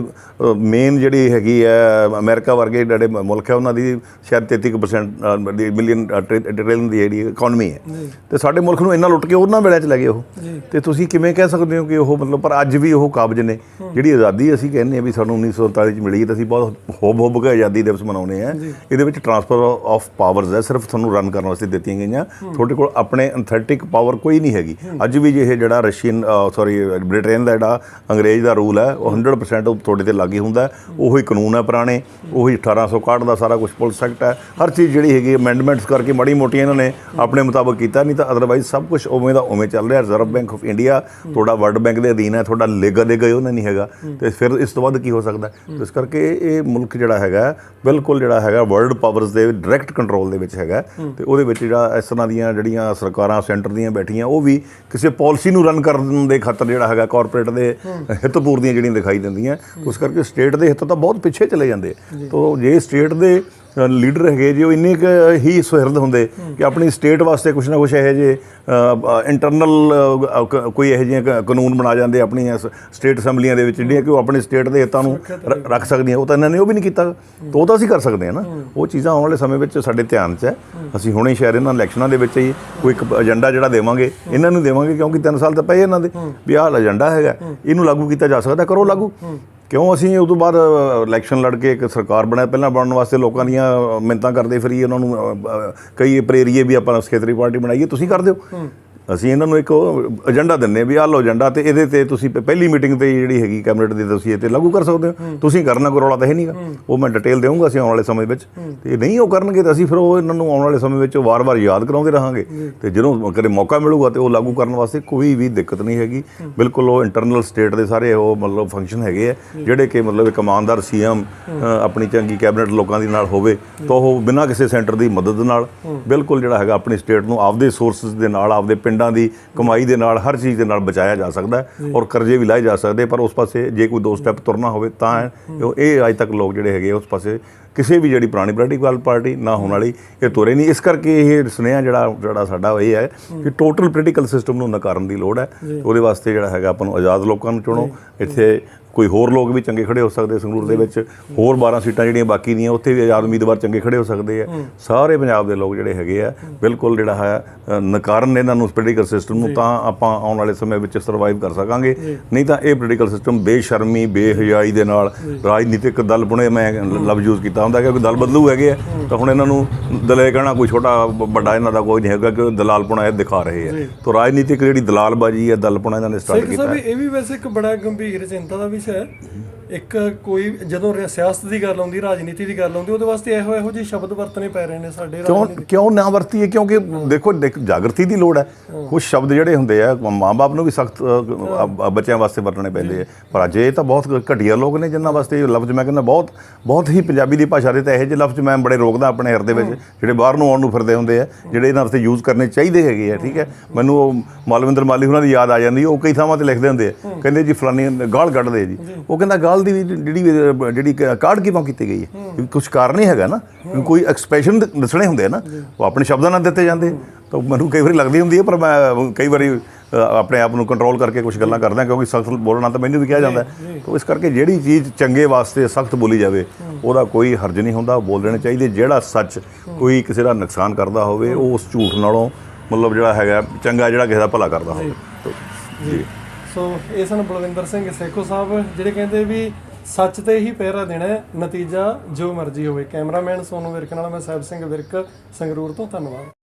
ਮੇਨ ਜਿਹੜੀ ਹੈਗੀ ਹੈ ਅਮਰੀਕਾ ਵਰਗੇ ਜਿਹੜੇ ਮੁਲਕ ਹੈ ਉਹਨਾਂ ਦੀ ਸ਼ਾਇਦ 33% ਦੀ ਮਿਲੀਅਨ ਟ੍ਰਿਲੀਅਨ ਦੀ ਜਿਹੜੀ ਇਕਨੋਮੀ ਹੈ। ਤੇ ਸਾਡੇ ਮੁਲਕ ਨੂੰ ਇੰਨਾ ਲੁੱਟ ਕੇ ਉਹਨਾਂ ਵੇਲੇ ਚ ਲੈ ਗਏ ਉਹ। ਤੇ ਤੁਸੀਂ ਕਿਵੇਂ ਕਹਿ ਸਕਦੇ ਹੋ ਕਿ ਉਹ ਮਤਲਬ ਪਰ ਅੱਜ ਵੀ ਉਹ ਕਾਬਜ ਨੇ। ਜਿਹੜੀ ਆਜ਼ਾਦੀ ਅਸੀਂ ਕਹਿੰਦੇ ਆ ਵੀ ਸਾਨੂੰ 1947 ਚ ਮਿਲੀ ਤੇ ਅਸੀਂ ਬਹੁਤ ਹੋਬ ਹੋਬ ਕੇ ਆਜ਼ਾਦੀ ਦਿਵਸ ਮਨਾਉਂਦੇ ਆ ਇਹਦੇ ਵਿੱਚ ਟਰਾਂਸਫਰ ਆਫ ਪਾਵਰਸ ਹੈ। ਸਿਰਫ ਤੁਹਾਨੂੰ ਰਨ ਕਰਨ ਵਾਸਤੇ ਦਿੱਤੀਆਂ ਗਈਆਂ। ਤੁਹਾਡੇ ਕੋਲ ਆਪਣੇ ਐਂਥੈਟਿਕ ਪਾਵਰ ਕੋਈ ਨਹੀਂ ਹੈਗੀ। ਅੱਜ ਵੀ ਜੇ ਇਹ ਜਿਹੜਾ ਰਸ਼ੀਅਨ ਸੌਰੀ ਬ੍ਰਿਟੇਨ ਦਾ ਜਿਹੜਾ ਅੰਗਰੇਜ਼ ਦਾ ਰੂਲ ਹੈ, ਉਹ 100% ਉਹ ਤੁਹਾਡੇ ਤੇ ਲਾਗੂ ਹੁੰਦਾ ਉਹੀ ਕਾਨੂੰਨ ਹੈ ਪੁਰਾਣੇ, ਉਹੀ 1861 ਦਾ ਸਾਰਾ ਕੁਝ ਪੁਲਿਸ ਐਕਟ ਹੈ। ਹਰ ਚੀਜ਼ ਜਿਹੜੀ ਹੈਗੀ ਅਮੈਂਡਮੈਂਟਸ ਕਰਕੇ ਮਾੜੀ ਮੋਟੀ ਇਹਨਾਂ ਨੇ ਆਪਣੇ ਮੁਤਾਬਕ ਕੀਤਾ, ਨਹੀਂ ਤਾਂ ਅਦਰਵਾਈਜ਼ ਸਭ ਕੁਝ ਉਵੇਂ ਦਾ ਉਵੇਂ ਚੱਲ ਰਿਹਾ। ਰਿਜ਼ਰਵ ਬੈਂਕ ਆਫ ਇੰਡੀਆ ਤੁਹਾਡਾ ਵਰਲਡ ਬੈਂਕ ਦੇ ਅਧੀਨ ਹੈ, ਤੁਹਾਡਾ ਲੇਗਾ ਦੇ ਗਏ ਉਹਨਾਂ ਨਹੀਂ ਹੈਗਾ। ਤੇ ਫਿਰ ਇਸ ਤੋਂ ਵੱਧ ਕੀ ਹੋ ਸਕਦਾ ਇਸ ਕਰਕੇ ਇਹ ਮੁਲਕ ਜਿਹੜਾ ਹੈਗਾ, ਬਿਲਕੁਲ ਜਿਹੜਾ ਹੈਗਾ ਵਰਲਡ ਪਾਵਰਸ ਦੇ ਡਾਇਰੈਕਟ ਕੰਟਰੋਲ ਦੇ ਵਿੱਚ ਹੈਗਾ ਤੇ ਉਹਦੇ ਵਿੱਚ ਜਿਹੜਾ ਇਸ ਤਰ੍ਹਾਂ ਦੀਆਂ ਜਿਹੜੀਆਂ ਸਰਕਾਰਾਂ ਸੈਂਟਰ ਦੀਆਂ ਬੈਠੀਆਂ ਉਹ ਵੀ ਕਿਸੇ ਪਾਲਿਸੀ ਨੂੰ ਰਨ ਕਰਨ ਦੇ ਖਾਤਰ ਜਿਹੜਾ ਹੈਗਾ ਕਾਰਪੋਰੇਟ ਦੇ ਹਿੱਤ ਪੂਰਦੀਆਂ ਜਿਹੜੀਆਂ ਦਿਖਾਈ ਦਿੰਦੀਆਂ ਉਸ ਕਰਕੇ ਸਟੇਟ ਦੇ ਹਿੱਤ ਤਾਂ ਬਹੁਤ ਪਿੱਛੇ ਚਲੇ ਜਾਂਦੇ ਤੋਂ ਜੇ ਸਟੇਟ ਦੇ ਲੀਡਰ ਹੈਗੇ ਜੀ ਉਹ ਇੰਨੇ ਕੁ ਹੀ ਸੁਹਿਰਦ ਹੁੰਦੇ ਕਿ ਆਪਣੀ ਸਟੇਟ ਵਾਸਤੇ ਕੁਝ ਨਾ ਕੁਝ ਇਹੋ ਜਿਹੇ ਇੰਟਰਨਲ ਕੋਈ ਇਹੋ ਜਿਹੇ ਕਾਨੂੰਨ ਬਣਾ ਜਾਂਦੇ ਆਪਣੀਆਂ ਸਟੇਟ ਅਸੈਂਬਲੀਆਂ ਦੇ ਵਿੱਚ ਜਿਹੜੀਆਂ ਕਿ ਉਹ ਆਪਣੀ ਸਟੇਟ ਦੇ ਹਿੱਤਾਂ ਨੂੰ ਰੱਖ ਸਕਦੀਆਂ। ਉਹ ਤਾਂ ਇਹਨਾਂ ਨੇ ਉਹ ਵੀ ਨਹੀਂ ਕੀਤਾ। ਤਾਂ ਉਹ ਤਾਂ ਅਸੀਂ ਕਰ ਸਕਦੇ ਹਾਂ ਨਾ। ਉਹ ਚੀਜ਼ਾਂ ਆਉਣ ਵਾਲੇ ਸਮੇਂ ਵਿੱਚ ਸਾਡੇ ਧਿਆਨ 'ਚ ਹੈ। ਅਸੀਂ ਹੁਣੇ ਸ਼ਾਇਦ ਇਹਨਾਂ ਇਲੈਕਸ਼ਨਾਂ ਦੇ ਵਿੱਚ ਹੀ ਕੋਈ ਇੱਕ ਏਜੰਡਾ ਜਿਹੜਾ ਦੇਵਾਂਗੇ ਇਹਨਾਂ ਨੂੰ ਦੇਵਾਂਗੇ ਕਿਉਂਕਿ 3 ਸਾਲ ਤਾਂ ਪਏ ਇਹਨਾਂ ਦੇ ਵੀ ਆਹ ਏਜੰਡਾ ਹੈਗਾ। ਇਹਨੂੰ ਲਾਗੂ ਕੀਤਾ ਜਾ ਸਕਦਾ। ਕਰੋ ਲਾਗੂ। ਕਿਉਂ ਅਸੀਂ ਉਸ ਤੋਂ ਬਾਅਦ ਇਲੈਕਸ਼ਨ ਲੜ ਕੇ ਇੱਕ ਸਰਕਾਰ ਬਣਾਇਆ ਪਹਿਲਾਂ ਬਣਨ ਵਾਸਤੇ ਲੋਕਾਂ ਦੀਆਂ ਅ, ਕਰਦੇ ਫਿਰੀਏ ਉਹਨਾਂ ਨੂੰ ਕਈ ਪ੍ਰੇਰੀਏ ਵੀ ਆਪਾਂ ਖੇਤਰੀ ਪਾਰਟੀ ਬਣਾਈਏ। ਤੁਸੀਂ ਕਰ ਦਿਓ ਅਸੀਂ ਇਹਨਾਂ ਨੂੰ ਇੱਕ ਏਜੰਡਾ ਦਿੰਨੇ ਵੀ ਆਹ ਲਓ ਏਜੰਡਾ ਤੇ ਇਹਦੇ ਤੇ ਤੁਸੀਂ ਪਹਿਲੀ ਮੀਟਿੰਗ ਤੇ ਜਿਹੜੀ ਹੈਗੀ ਕੈਬਨਿਟ ਦੀ ਤੁਸੀਂ ਇਹ ਤੇ ਲਾਗੂ ਕਰ ਸਕਦੇ ਹੋ। ਤੁਸੀਂ ਕਰਨਾ ਕੋਈ ਰੌਲਾ ਤਾਂ ਹੈ ਨਹੀਂਗਾ ਉਹ ਮੈਂ ਡਿਟੇਲ ਦੇਵਾਂਗਾ ਅਸੀਂ ਆਉਣ ਵਾਲੇ ਸਮੇਂ ਵਿੱਚ। ਤੇ ਨਹੀਂ ਉਹ ਕਰਨਗੇ ਤਾਂ ਅਸੀਂ ਫਿਰ ਉਹ ਇਹਨਾਂ ਨੂੰ ਆਉਣ ਵਾਲੇ ਸਮੇਂ ਵਿੱਚ ਵਾਰ-ਵਾਰ ਯਾਦ ਕਰਾਉਂਦੇ ਰਹਾਂਗੇ। ਤੇ ਜਦੋਂ ਕਦੇ ਮੌਕਾ ਮਿਲੂਗਾ ਤੇ ਉਹ ਲਾਗੂ ਕਰਨ ਵਾਸਤੇ ਕੋਈ ਵੀ ਦਿੱਕਤ ਨਹੀਂ ਹੈਗੀ। ਬਿਲਕੁਲ ਉਹ ਇੰਟਰਨਲ ਸਟੇਟ ਦੇ ਸਾਰੇ ਉਹ ਮਤਲਬ ਫੰਕਸ਼ਨ ਹੈਗੇ ਆ ਜਿਹੜੇ ਕਿ ਮਤਲਬ ਇੱਕ ਇਮਾਨਦਾਰ ਸੀਐਮ ਆਪਣੀ ਚੰਗੀ ਕੈਬਨਿਟ ਲੋਕਾਂ ਦੀ ਨਾਲ ਹੋਵੇ ਤਾਂ ਉਹ ਬਿਨਾਂ ਕਿਸੇ ਸੈਂਟਰ ਦੀ ਮਦਦ ਨਾਲ ਬਿਲਕੁਲ ਜਿਹੜਾ ਹੈਗਾ ਆਪਣੀ ਸਟੇਟ ਨੂੰ ਆਪਦੇ ਸੋਰਸਸ ਦੇ ਨਾਲ ਆਪਦੇ ਪਿੰਡਾਂ ਦੀ ਕਮਾਈ ਦੇ ਨਾਲ ਹਰ ਚੀਜ਼ ਦੇ ਨਾਲ ਬਚਾਇਆ ਜਾ ਸਕਦਾ ਹੈ ਔਰ ਕਰਜ਼ੇ ਵੀ ਲਾਏ ਜਾ ਸਕਦੇ ਪਰ ਉਸ ਪਾਸੇ ਜੇ ਕੋਈ ਦੋ ਸਟੈਪ ਤੁਰਨਾ ਹੋਵੇ ਤਾਂ ਇਹ ਅੱਜ ਤੱਕ ਲੋਕ ਜਿਹੜੇ ਹੈਗੇ ਉਸ ਪਾਸੇ ਕਿਸੇ ਵੀ ਜਿਹੜੀ ਪੁਰਾਣੀ ਪੋਲੀਟੀਕਲ ਪਾਰਟੀ ਨਾ ਹੋਣ ਵਾਲੀ ਇਹ ਤੁਰੇ ਨਹੀਂ। ਇਸ ਕਰਕੇ ਇਹ ਸੁਨੇਹਾ ਜਿਹੜਾ ਜਿਹੜਾ ਸਾਡਾ ਇਹ ਹੈ ਕਿ ਟੋਟਲ ਪੋਲੀਟੀਕਲ ਸਿਸਟਮ ਨੂੰ ਨਕਾਰਨ ਦੀ ਲੋੜ ਹੈ। ਉਹਦੇ ਵਾਸਤੇ ਜਿਹੜਾ ਹੈਗਾ ਆਪਾਂ ਨੂੰ ਆਜ਼ਾਦ ਲੋਕਾਂ ਨੂੰ ਚੁਣੋ। ਇੱਥੇ ਕੋਈ ਹੋਰ ਲੋਕ ਵੀ ਚੰਗੇ ਖੜੇ ਹੋ ਸਕਦੇ ਸੰਗਰੂਰ ਦੇ ਵਿੱਚ ਹੋਰ 12 ਸੀਟਾਂ ਜਿਹੜੀਆਂ ਬਾਕੀ ਦੀਆਂ ਉੱਥੇ ਵੀ ਆਜ਼ਾਦ ਉਮੀਦਵਾਰ ਚੰਗੇ ਖੜੇ ਹੋ ਸਕਦੇ ਆ। ਸਾਰੇ ਪੰਜਾਬ ਦੇ ਲੋਕ ਜਿਹੜੇ ਹੈਗੇ ਆ ਬਿਲਕੁਲ ਜਿਹੜਾ ਹੈ ਨਕਾਰਨ ਇਹਨਾਂ ਨੂੰ ਪੋਲੀਟੀਕਲ ਸਿਸਟਮ ਨੂੰ ਤਾਂ ਆਪਾਂ ਆਉਣ ਵਾਲੇ ਸਮੇਂ ਵਿੱਚ ਸਰਵਾਈਵ ਕਰ ਸਕਾਂਗੇ। ਨਹੀਂ ਤਾਂ ਇਹ ਪੋਲੀਟੀਕਲ ਸਿਸਟਮ ਬੇਸ਼ਰਮੀ ਬੇਹਯਾਈ ਦੇ ਨਾਲ ਰਾਜਨੀਤਿਕ ਦਲ ਬੁਣੇ ਮੈਂ ਲਫ਼ਜ਼ ਯੂਜ਼ ਕੀਤਾ ਹੁੰਦਾ ਕਿ ਕੋਈ ਦਲ ਬਦਲੂ ਹੈਗੇ ਆ ਤਾਂ ਹੁਣ ਇਹਨਾਂ ਨੂੰ ਦਲੇ ਕਹਿਣਾ ਕੋਈ ਛੋਟਾ ਵ- ਵੱਡਾ ਇਹਨਾਂ ਦਾ ਕੋਈ ਨਹੀਂ ਹੈਗਾ ਕਿ ਦਲਾਲਪੁਣਾ ਇਹ ਦਿਖਾ ਰਹੇ ਆ। ਤਾਂ ਰਾਜਨੀਤਿਕ ਜਿਹੜੀ ਦਲਾਲਬਾਜ਼ੀ ਹੈ ਦਲਪੁਣਾ ਇਹਨਾਂ ਨੇ ਸਟਾਰਟ ਕੀਤਾ ਇਹ ਵੀ ਵੈਸੇ ਇੱਕ ਬੜਾ ਗੰਭੀਰ ਚਿੰਤਾ ਦਾ ਵਿਸ਼ਾ ਹੈ ਇੱਕ ਕੋਈ ਜਦੋਂ ਸਿਆਸਤ ਦੀ ਗੱਲ ਆਉਂਦੀ ਰਾਜਨੀਤੀ ਦੀ ਗੱਲ ਆਉਂਦੀ ਉਹਦੇ ਵਾਸਤੇ ਇਹੋ ਇਹੋ ਜਿਹੇ ਸ਼ਬਦ ਵਰਤਨੇ ਪੈ ਰਹੇ ਨੇ ਸਾਡੇ ਕਿਉਂ ਕਿਉਂ ਨਾ ਵਰਤੀਏ? ਕਿਉਂਕਿ ਦੇਖੋ ਦੇਖ- ਜਾਗਰਤੀ ਦੀ ਲੋੜ ਹੈ। ਕੁਝ ਸ਼ਬਦ ਜਿਹੜੇ ਹੁੰਦੇ ਆ ਮਾਂ-ਬਾਪ ਨੂੰ ਵੀ ਸਖਤ ਬੱਚਿਆਂ ਵਾਸਤੇ ਵਰਤਣੇ ਪੈਂਦੇ ਆ। ਪਰ ਅੱਜ ਇਹ ਤਾਂ ਬਹੁਤ ਘਟੀਆ ਲੋਕ ਨੇ ਜਿਨ੍ਹਾਂ ਵਾਸਤੇ ਇਹ ਲਫ਼ਜ਼ ਮੈਂ ਕਹਿੰਦਾ ਬਹੁਤ ਬਹੁਤ ਹੀ ਪੰਜਾਬੀ ਦੀ ਭਾਸ਼ਾ ਦੇ ਤਾਂ ਇਹੋ ਜਿਹੇ ਲਫ਼ਜ਼ ਮੈਂ ਬੜੇ ਰੋਕਦਾ ਆਪਣੇ ਹਿਰਦੇ ਵਿੱਚ ਜਿਹੜੇ ਬਾਹਰ ਨੂੰ ਆਉਣ ਨੂੰ ਫਿਰਦੇ ਹੁੰਦੇ ਆ ਜਿਹੜੇ ਇਹਨਾਂ ਵਾਸਤੇ ਯੂਜ਼ ਕਰਨੇ ਚਾਹੀਦੇ ਹੈਗੇ ਆ ਠੀਕ ਹੈ? ਮੈਨੂੰ ਉਹ ਮਾਲਵਿੰਦਰ ਮਾਲੀ ਉਹਨਾਂ ਦੀ ਯਾਦ ਆ ਜਾਂਦੀ ਉਹ ਕਈ ਥਾਵਾਂ ਤੇ ਲਿਖਦੇ ਹੁੰਦੇ ਆ। ਕਹਿੰਦੇ ਜੀ ਫਲਾਨੀ ਗਾਲ ਕੱਢਦੇ ਜੀ। ਉਹ ਕਹਿੰਦਾ ਗਾਲ ਦੀ ਵੀ ਜਿਹੜੀ ਜਿਹੜੀ ਕ- ਕਾਢ ਕਿਵੇਂ ਕੀਤੀ ਗਈ ਹੈ? ਕੁਝ ਕਾਰਨ ਹੀ ਹੈਗਾ ਨਾ। ਕੋਈ ਐਕਸਪ੍ਰੈਸ਼ਨ ਦੱਸਣੇ ਹੁੰਦੇ ਆ ਨਾ ਉਹ ਆਪਣੇ ਸ਼ਬਦਾਂ ਨਾਲ ਦਿੱਤੇ ਜਾਂਦੇ। ਤਾਂ ਮੈਨੂੰ ਕਈ ਵਾਰੀ ਲੱਗਦੀ ਹੁੰਦੀ ਹੈ ਪਰ ਮੈਂ ਕਈ ਵਾਰੀ ਆਪਣੇ ਆਪ ਨੂੰ ਕੰਟਰੋਲ ਕਰਕੇ ਕੁਝ ਗੱਲਾਂ ਕਰਦਾ ਕਿਉਂਕਿ ਸਖਤ ਬੋਲਣਾ ਤਾਂ ਮੈਨੂੰ ਵੀ ਕਿਹਾ ਜਾਂਦਾ। ਤਾਂ ਇਸ ਕਰਕੇ ਜਿਹੜੀ ਚੀਜ਼ ਚੰਗੇ ਵਾਸਤੇ ਸਖਤ ਬੋਲੀ ਜਾਵੇ ਉਹਦਾ ਕੋਈ ਹਰਜ ਨਹੀਂ ਹੁੰਦਾ। ਬੋਲ ਦੇਣੇ ਚਾਹੀਦੇ। ਜਿਹੜਾ ਸੱਚ ਕੋਈ ਕਿਸੇ ਦਾ ਨੁਕਸਾਨ ਕਰਦਾ ਹੋਵੇ ਉਹ ਉਸ ਝੂਠ ਨਾਲੋਂ ਮਤਲਬ ਜਿਹੜਾ ਹੈਗਾ ਚੰਗਾ ਜਿਹੜਾ ਕਿਸੇ ਦਾ ਭਲਾ ਕਰਦਾ ਹੋਵੇ। ਜੀ। ਸੋ ਇਹ ਸਨ ਬਲਵਿੰਦਰ ਸਿੰਘ ਸੇਖੋ ਸਾਹਿਬ, ਜਿਹੜੇ ਕਹਿੰਦੇ ਵੀ ਸੱਚ ਤੇ ਹੀ ਪਹਿਰਾ ਦੇਣਾ ਨਤੀਜਾ ਜੋ ਮਰਜ਼ੀ ਹੋਵੇ। ਕੈਮਰਾਮੈਨ ਸੋਨੂ ਵਿਰਕ ਨਾਲ ਮੈਂ ਸਾਹਿਬ ਸਿੰਘ ਵਿਰਕ, ਸੰਗਰੂਰ ਤੋਂ ਧੰਨਵਾਦ।